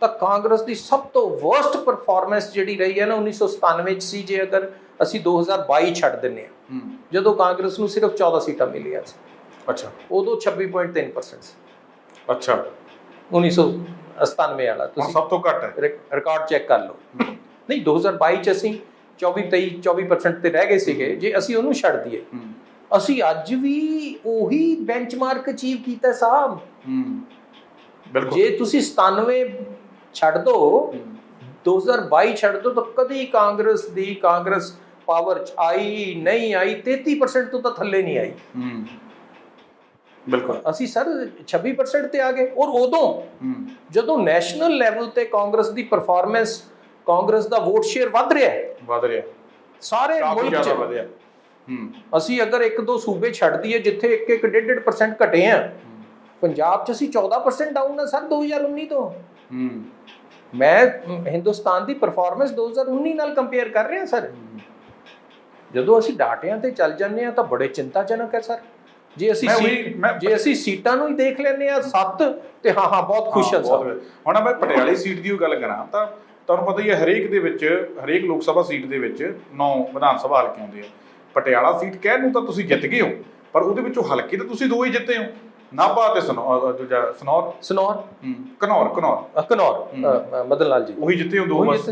ਤਾਂ ਕਾਂਗਰਸ ਦੀ ਸਭ ਤੋਂ ਵਰਸਟ ਪਰਫਾਰਮੈਂਸ ਜਿਹੜੀ ਰਹੀ ਹੈ ਨਾ 1997 ਚ ਸੀ ਜੇ ਅਗਰ ਅਸੀਂ 2022 ਛੱਡ ਦਿੰਨੇ ਆ ਹੂੰ। ਜਦੋਂ ਕਾਂਗਰਸ ਨੂੰ ਸਿਰਫ 14 ਸੀਟਾਂ ਮਿਲੀਆਂ ਸੀ। ਅੱਛਾ। ਉਦੋਂ 26.3% ਸੀ। ਅੱਛਾ। 1997 ਵਾਲਾ ਤੁਸੀਂ ਸਭ ਤੋਂ ਘੱਟ ਹੈ। ਰਿਕਾਰਡ ਚੈੱਕ ਕਰ ਲਓ। ਨਹੀਂ 2022 ਚ ਅਸੀਂ 24 23 24% ਤੇ ਰਹਿ ਗਏ ਸੀਗੇ ਜੇ ਅਸੀਂ ਉਹਨੂੰ ਛੱਡ ਦਈਏ। ਅਸੀਂ ਅੱਜ ਵੀ ਉਹੀ ਬੈਂਚਮਾਰਕ ਅਚੀਵ ਕੀਤਾ ਸਾਹਿਬ ਬਿਲਕੁਲ। ਜੇ ਤੁਸੀਂ 97 ਛੱਡ ਦੋ 2022 ਛੱਡ ਦੋ ਤਾਂ ਕਦੀ ਕਾਂਗਰਸ ਦੀ ਕਾਂਗਰਸ ਪਾਵਰ ਚ ਆਈ ਨਹੀਂ ਆਈ 33% ਤੋਂ ਤਾਂ ਥੱਲੇ ਨਹੀਂ ਆਈ। ਬਿਲਕੁਲ। ਅਸੀਂ ਸਰ 26% ਤੇ ਆ ਗਏ। ਔਰ ਉਦੋਂ ਜਦੋਂ ਨੈਸ਼ਨਲ ਲੈਵਲ ਤੇ ਕਾਂਗਰਸ ਦੀ ਪਰਫਾਰਮੈਂਸ ਕਾਂਗਰਸ ਦਾ ਵੋਟ ਸ਼ੇਅਰ ਵੱਧ ਰਿਹਾ ਹੈ। ਵਧ ਰਿਹਾ। ਸਾਰੇ ਮੁਲਕ ਚ। ਵਧਿਆ ਹੂੰ। ਅਸੀਂ ਅਗਰ ਇੱਕ ਦੋ ਸੂਬੇ ਛੱਡ ਦਈਏ ਜਿੱਥੇ 1-1.5% ਘਟੇ ਆ ਪੰਜਾਬ 'ਚ ਅਸੀਂ 14% ਡਾਊਨ ਆ ਸਰ 2019 ਤੋਂ। ਹੂੰ। ਮੈਂ ਹਿੰਦੁਸਤਾਨ ਦੀ ਪਰਫਾਰਮੈਂਸ 2019 ਨਾਲ ਕੰਪੇਅਰ ਕਰ ਰਿਹਾ ਸਰ। ਜਦੋਂ ਅਸੀਂ ਡਾਟਿਆਂ ਤੇ ਚੱਲ ਜੰਨੇ ਆ ਤਾਂ ਬੜੇ ਚਿੰਤਾਜਨਕ ਹੈ ਸਰ। ਜੇ ਅਸੀਂ ਜੇ ਅਸੀਂ ਸੀਟਾਂ ਨੂੰ ਹੀ ਦੇਖ ਲੈਂਦੇ ਆ 7 ਤੇ ਹਾਂ ਹਾਂ ਬਹੁਤ ਖੁਸ਼ ਹਾਂ ਸਰ। ਹੁਣ ਮੈਂ ਪਟਿਆਲੇ ਸੀਟ ਦੀ ਉਹ ਗੱਲ ਕਰਾਂ ਤਾਂ ਤੁਹਾਨੂੰ ਪਤਾ ਹੀ ਹੈ ਹਰੇਕ ਦੇ ਵਿੱਚ ਹਰੇਕ ਲੋਕ ਸਭਾ ਸੀਟ ਦੇ ਵਿੱਚ 9 ਵਿਧਾਨ ਸਭਾ ਹਲਕੇ ਆਉਂਦੇ ਆ। ਪਟਿਆਲਾ ਸੀਟ ਕਹਿਣ ਨੂੰ ਤਾਂ ਤੁਸੀਂ ਜਿੱਤ ਗਏ ਹੋ ਪਰ ਉਹਦੇ ਵਿੱਚੋਂ ਹਲਕੇ ਤਾਂ ਤੁਸੀਂ ਦੋ ਹੀ ਜਿੱਤੇ ਹੋ। ਨਾਭਾ ਤੇ ਸਨੌਰ ਦੂਜਾ ਸਨੌਰ? ਸਨੌਰ। ਅ, ਘਨੌਰ ਅ, ਮਦਨ ਲਾਲ ਜੀ। ਉਹੀ ਜਿੱਤੇ ਹੋ ਦੋ ਬਸ।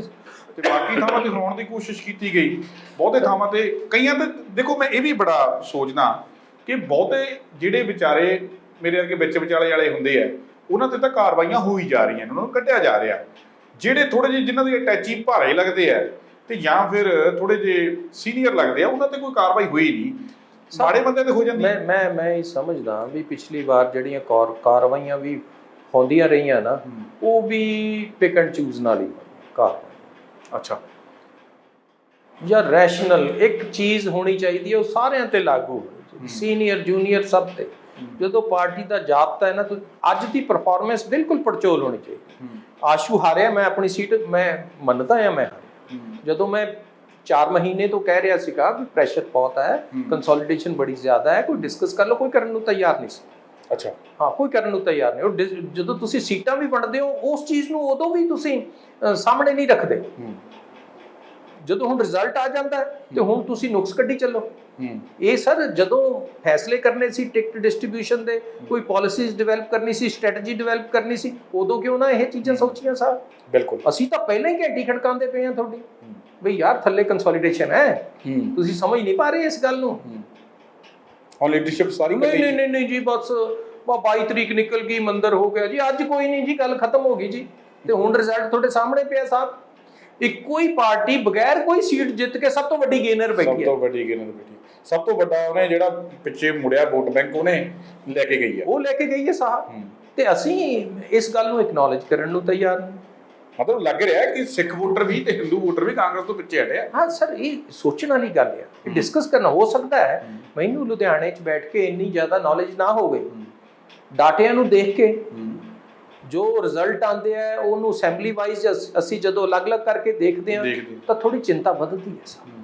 ਤੇ ਬਾਕੀ ਥਾਵਾਂ ਤੇ ਹਰਾਉਣ ਦੀ ਕੋਸ਼ਿਸ਼ ਕੀਤੀ ਗਈ। ਬਹੁਤੇ ਥਾਵਾਂ ਤੇ ਕਈਆਂ ਤੇ ਦੇਖੋ ਮੈਂ ਇਹ ਵੀ ਬੜਾ ਸੋਚਦਾ ਕਿ ਬਹੁਤੇ ਜਿਹੜੇ ਵਿਚਾਰੇ ਮੇਰੇ ਵਰਗੇ ਵਿੱਚ ਵਿਚਾਲੇ ਵਾਲੇ ਹੁੰਦੇ ਆ ਉਹਨਾਂ ਤੇ ਤਾਂ ਕਾਰਵਾਈਆਂ ਹੋਈ ਜਾ ਰਹੀਆਂ ਨੇ, ਉਹਨਾਂ ਨੂੰ ਕੱਢਿਆ ਜਾ ਰਿਹਾ। ਜਿਹੜੇ ਥੋੜੇ ਜਿਹੇ ਜਿਨ੍ਹਾਂ ਦੀ ਅਟੈਚੀ ਭਾਰੇ ਲੱਗਦੇ ਆ ਤੇ ਜਾਂ ਫਿਰ ਥੋੜੇ ਜਿਹੇ ਸੀਨੀਅਰ ਲੱਗਦੇ ਆ ਉਹਨਾਂ ਤੇ ਕੋਈ ਕਾਰਵਾਈ ਹੋਈ ਨਹੀਂ। ਮਾੜੇ ਬੰਦੇ ਤੇ ਹੋ ਜਾਂਦੀ ਮੈਂ ਮੈਂ ਮੈਂ ਇਹ ਸਮਝਦਾ ਵੀ ਪਿਛਲੀ ਵਾਰ ਜਿਹੜੀਆਂ ਕਾਰ- ਕਾਰਵਾਈਆਂ ਵੀ ਹੁੰਦੀਆਂ ਰਹੀਆਂ ਨਾ ਉਹ ਵੀ ਪਿਕ ਐਂਡ ਚੂਜ਼ ਨਾਲ ਹੀ ਕਾਰਵਾਈ ਅੱਛਾ। ਜਾਂ ਰੈਸ਼ਨਲ ਇੱਕ ਚੀਜ਼ ਹੋਣੀ ਚਾਹੀਦੀ ਹੈ ਉਹ ਸਾਰਿਆਂ ਤੇ ਲਾਗੂ ਸੀਨੀਅਰ ਜੂਨੀਅਰ ਸਭ ਤੇ। ਜਦੋਂ ਪਾਰਟੀ ਦਾ ਜਾਬਤਾ ਹੈ ਨਾ ਤਾਂ ਅੱਜ ਦੀ ਪਰਫਾਰਮੈਂਸ ਬਿਲਕੁਲ ਪੜਚੋਲ ਹੋਣੀ ਚਾਹੀਦੀ ਆਸ਼ੂ ਹਾਰਿਆ ਮੈਂ ਆਪਣੀ ਸੀਟ ਮੈਂ ਮੰਨਦਾ ਹਾਂ ਮੈਂ ਜਦੋਂ ਮੈਂ 4 ਮਹੀਨੇ ਤੋਂ ਕਹਿ ਰਿਹਾ ਸੀਗਾ ਵੀ ਪ੍ਰੈਸ਼ਰ ਬਹੁਤ ਹੈ ਕੰਸੋਲੀਡੇਸ਼ਨ ਬੜੀ ਜ਼ਿਆਦਾ ਹੈ ਕੋਈ ਡਿਸਕਸ ਕਰ ਲਓ ਕੋਈ ਕਰਨ ਨੂੰ ਤਿਆਰ ਨਹੀਂ ਸੀ। ਅੱਛਾ। ਹਾਂ ਕੋਈ ਕਰਨ ਨੂੰ ਤਿਆਰ ਨਹੀਂ। ਉਹ ਜਦੋਂ ਤੁਸੀਂ ਸੀਟਾਂ ਵੀ ਵੰਡਦੇ ਹੋ ਉਸ ਚੀਜ਼ ਨੂੰ ਉਦੋਂ ਵੀ ਤੁਸੀਂ ਸਾਹਮਣੇ ਨਹੀਂ ਰੱਖਦੇ। ਜਦੋਂ ਹੁਣ ਰਿਜ਼ਲਟ ਆ ਜਾਂਦਾ ਤੇ ਹੁਣ ਤੁਸੀਂ ਨੁਕਸ ਕੱਢੀ ਚੱਲੋ। ਇਹ ਸਰ ਜਦੋਂ ਫੈਸਲੇ ਕਰਨੇ ਸੀ ਟਿਕਟ ਡਿਸਟ੍ਰੀਬਿਊਸ਼ਨ ਦੇ ਕੋਈ ਪਾਲਿਸੀਜ਼ ਡਿਵੈਲਪ ਕਰਨੀ ਸੀ ਸਟ੍ਰੈਟਜੀ ਡਿਵੈਲਪ ਕਰਨੀ ਸੀ ਉਦੋਂ ਕਿਉਂ ਨਾ ਇਹ ਚੀਜ਼ਾਂ ਸੋਚੀਆਂ ਸਰ? ਬਿਲਕੁਲ। ਅਸੀਂ ਤਾਂ ਪਹਿਲਾਂ ਹੀ ਘੰਟੀ ਖੜਕਾਉਂਦੇ ਪਏ ਹਾਂ ਤੁਹਾਡੀ। ਬਈ ਯਾਰ ਥੱਲੇ ਕੰਸੋਲੀਡੇਸ਼ਨ ਹੈ। ਹੂੰ। ਤੁਸੀਂ ਸਮਝ ਨਹੀਂ ਪਾ ਰਹੇ ਇਸ ਗੱਲ ਨੂੰ? ਹੁਣ ਲੀਡਰਸ਼ਿਪ ਸਾਰੀ ਨਹੀਂ ਨਹੀਂ ਨਹੀਂ ਜੀ ਬਸ ਵਾ 22 ਤਰੀਕ ਨਿਕਲ ਗਈ ਮੰਦਰ ਹੋ ਗਿਆ ਜੀ। ਅੱਜ ਕੋਈ ਨਹੀਂ ਜੀ ਗੱਲ ਖਤਮ ਹੋ ਗਈ ਜੀ। ਤੇ ਹੁਣ ਰਿਜ਼ਲਟ ਤੁਹਾਡੇ ਸਾਹਮਣੇ ਪਿਆ ਸਾਹਿਬ। ਇੱਕੋ ਹੀ ਪਾਰਟੀ ਬਗੈਰ ਕੋਈ ਸੀਟ ਜਿੱਤ ਕੇ ਸਭ ਤੋਂ ਵੱਡੀ ਗੇਨਰ ਸਭ ਬੈਠੀ ਹੈ। ਤੋਂ ਵੱਡੀ ਗਿਣਤੀ ਬੇਟੀ ਸਭ ਤੋਂ ਵੱਡਾ ਉਹਨੇ ਜਿਹੜਾ ਪਿੱਛੇ ਮੁੜਿਆ ਵੋਟ ਬੈਂਕ ਉਹਨੇ ਲੈ ਕੇ ਗਈ ਆ। ਉਹ ਲੈ ਕੇ ਗਈ ਹੈ ਸਾਹਿਬ ਤੇ ਅਸੀਂ ਇਸ ਗੱਲ ਨੂੰ ਐਕਨੋਲਜ ਕਰਨ ਨੂੰ ਤਿਆਰ ਮਤਲਬ ਲੱਗ ਰਿਹਾ ਕਿ ਸਿੱਖ ਵੋਟਰ ਵੀ ਤੇ ਹਿੰਦੂ ਵੋਟਰ ਵੀ ਕਾਂਗਰਸ ਤੋਂ ਪਿੱਛੇ ਹਟਿਆ ਹਾਂ ਸਰ ਇਹ ਸੋਚਣ ਵਾਲੀ ਗੱਲ ਹੈ। ਕਿ ਡਿਸਕਸ ਕਰਨਾ ਹੋ ਸਕਦਾ ਹੈ। ਮੈਨੂੰ ਲੁਧਿਆਣੇ 'ਚ ਬੈਠ ਕੇ ਇੰਨੀ ਜ਼ਿਆਦਾ ਨੌਲੇਜ ਨਾ ਹੋਵੇ। ਡਾਟਿਆਂ ਨੂੰ ਦੇਖ ਕੇ। ਜੋ ਰਿਜ਼ਲਟ ਆਉਂਦੇ ਆ ਉਹਨੂੰ ਅਸੈਂਬਲੀ ਵਾਈਜ਼ ਅਸੀਂ ਜਦੋਂ ਅਲੱਗ-ਅਲੱਗ ਕਰਕੇ ਦੇਖਦੇ ਹਾਂ। ਤਾਂ ਥੋੜੀ ਚਿੰਤਾ ਵੱਧਦੀ ਹੈ ਸਾਨੂੰ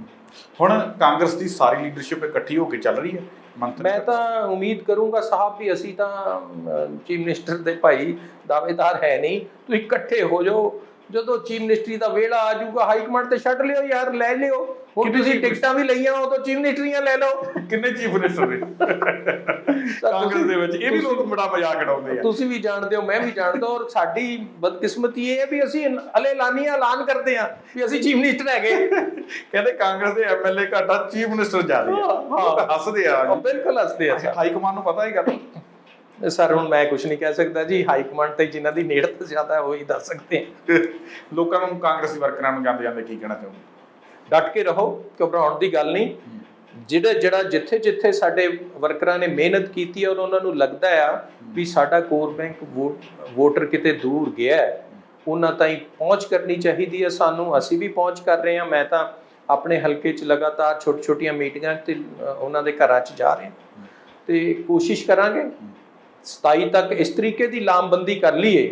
ਹੁਣ ਕਾਂਗਰਸ ਦੀ ਸਾਰੀ ਲੀਡਰਸ਼ਿਪ ਇਕੱਠੀ ਹੋ ਕੇ ਚੱਲ ਰਹੀ ਹੈ ਮੰਤਰੀ ਮੈਂ ਤਾਂ ਉਮੀਦ ਕਰੂੰਗਾ ਸਾਹਿਬ ਵੀ ਅਸੀਂ ਤਾਂ ਚੀਫ ਮਿਨਿਸਟਰ ਦੇ ਭਾਈ ਦਾਅਵੇਦਾਰ ਹੈ ਨਹੀਂ ਤੁਸੀਂ ਇਕੱਠੇ ਹੋ ਜਾਓ ਜਦੋਂ ਚੀਫ ਮਿਨਿਸਟਰੀ ਦਾ ਵੇਲਾ ਆ ਜਾਊਗਾ ਹਾਈ ਕਮਾਂਡ ਤੇ ਛੱਡ ਲਿਓ ਯਾਰ ਲੈ ਲਿਓ। ਹੁਣ ਤੁਸੀਂ ਟਿਕਟਾਂ ਵੀ ਲਈਆਂ ਉਹ ਤਾਂ ਚੀਫ ਮਿਨਿਸਟਰੀਆਂ ਲੈ ਲਓ। ਕਿੰਨੇ ਚੀਫ ਮਿਨਿਸਟਰ ਨੇ? ਕਾਂਗਰਸ ਦੇ ਵਿੱਚ ਇਹ ਵੀ ਲੋਕ ਬੜਾ ਮਜ਼ਾਕ ਉਡਾਉਂਦੇ ਆ। ਤੁਸੀਂ ਵੀ ਜਾਣਦੇ ਹੋ ਮੈਂ ਵੀ ਜਾਣਦਾ ਔਰ ਸਾਡੀ ਬਦਕਿਸਮਤੀ ਇਹ ਹੈ ਵੀ ਅਸੀਂ ਹਲੇ ਲਾਨੀਆਂ ਐਲਾਨ ਕਰਦੇ ਹਾਂ ਵੀ ਅਸੀਂ ਚੀਫ ਮਿਨਿਸਟਰ ਹੈਗੇ। ਕਹਿੰਦੇ ਕਾਂਗਰਸ ਦੇ ਐਮਐਲਏ ਘਾਟਾ ਚੀਫ ਮਿਨਿਸਟਰ ਜਾ ਰਹੀ ਹਾਂ, ਹੱਸਦੇ ਆ। ਬਿਲਕੁਲ ਹੱਸਦੇ ਆ। ਹਾਈ ਕਮਾਂਡ ਨੂੰ ਪਤਾ ਹੀ ਗੱਲ? ਸਰ ਹੁਣ ਮੈਂ ਕੁਝ ਨਹੀਂ ਕਹਿ ਸਕਦਾ ਜੀ। ਹਾਈ ਕਮਾਂਡ ਤੇ ਜਿਨ੍ਹਾਂ ਦੀ ਨੇੜਤ ਜ਼ਿਆਦਾ ਹੈ ਉਹ ਹੀ ਦੱਸ ਸਕਦੇ ਲੋਕਾਂ ਨੂੰ ਕਾਂਗਰਸੀ ਵਰਕਰਾਂ ਨੂੰ ਜਾਂਦੇ ਜਾਂਦੇ ਕੀ ਕਹਿਣਾ ਚਾਹੁੰਦੇ ਡਟ ਕੇ ਰਹੋ ਘਬਰਾਉਣ ਦੀ ਗੱਲ ਨਹੀਂ। ਜਿਹੜਾ ਜਿਹੜਾ ਜਿੱਥੇ ਜਿੱਥੇ ਸਾਡੇ ਵਰਕਰਾਂ ਨੇ ਮਿਹਨਤ ਕੀਤੀ ਹੈ ਔਰ ਉਹਨਾਂ ਨੂੰ ਲੱਗਦਾ ਆ ਵੀ ਸਾਡਾ ਕੋਰ ਬੈਂਕ ਵੋਟਰ ਕਿਤੇ ਦੂਰ ਗਿਆ ਹੈ ਉਹਨਾਂ ਤਾਈਂ ਪਹੁੰਚ ਕਰਨੀ ਚਾਹੀਦੀ ਹੈ। ਸਾਨੂੰ ਅਸੀਂ ਵੀ ਪਹੁੰਚ ਕਰ ਰਹੇ ਹਾਂ। ਮੈਂ ਤਾਂ ਆਪਣੇ ਹਲਕੇ 'ਚ ਲਗਾਤਾਰ ਛੋਟੀ ਛੋਟੀਆਂ ਮੀਟਿੰਗਾਂ ਤੇ ਉਹਨਾਂ ਦੇ ਘਰਾਂ 'ਚ ਜਾ ਰਹੇ। ਹਾਂ ਤੇ ਕੋਸ਼ਿਸ਼ ਕਰਾਂਗੇ 27 ਤੱਕ ਇਸ ਤਰੀਕੇ ਦੀ ਲਾਮਬੰਦੀ ਕਰ ਲਈਏ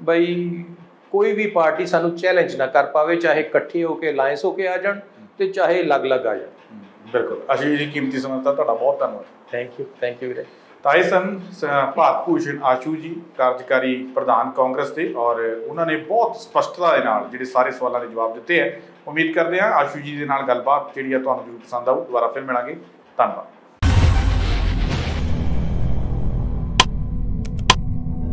ਬਈ ਕੋਈ ਵੀ ਪਾਰਟੀ ਸਾਨੂੰ ਚੈਲੰਜ ਨਾ ਕਰ ਪਾਵੇ ਚਾਹੇ ਇਕੱਠੇ ਹੋ ਕੇ ਅਲਾਈਅੰਸ ਹੋ ਕੇ ਆ ਜਾਣ ਤੇ ਚਾਹੇ ਅਲੱਗ-ਅਲੱਗ ਆ ਜਾਣ। ਬਿਲਕੁਲ। ਅਸੀਂ ਜੀ ਕੀਮਤੀ ਸਮਾਂ ਦਿੱਤਾ ਤੁਹਾਡਾ ਬਹੁਤ ਧੰਨਵਾਦ। ਥੈਂਕ ਯੂ ਥੈਂਕ ਯੂ ਵੀਰੇ। ਤਾਂ ਇਹ ਸਨ ਭਾਰਤ ਭੂਸ਼ਣ ਆਸ਼ੂ ਜੀ ਕਾਰਜਕਾਰੀ ਪ੍ਰਧਾਨ ਕਾਂਗਰਸ ਦੇ ਔਰ ਉਹਨਾਂ ਨੇ ਬਹੁਤ ਸਪਸ਼ਟਤਾ ਦੇ ਨਾਲ ਜਿਹੜੇ ਸਾਰੇ ਸਵਾਲਾਂ ਦੇ ਜਵਾਬ ਦਿੱਤੇ ਹੈ ਉਮੀਦ ਕਰਦੇ ਹਾਂ ਆਸ਼ੂ ਜੀ ਦੇ ਨਾਲ ਗੱਲਬਾਤ ਜਿਹੜੀ ਆ ਤੁਹਾਨੂੰ ਜ਼ਰੂਰ ਪਸੰਦ ਆਊ ਦੁਬਾਰਾ ਫਿਰ ਮਿਲਾਂਗੇ। ਧੰਨਵਾਦ।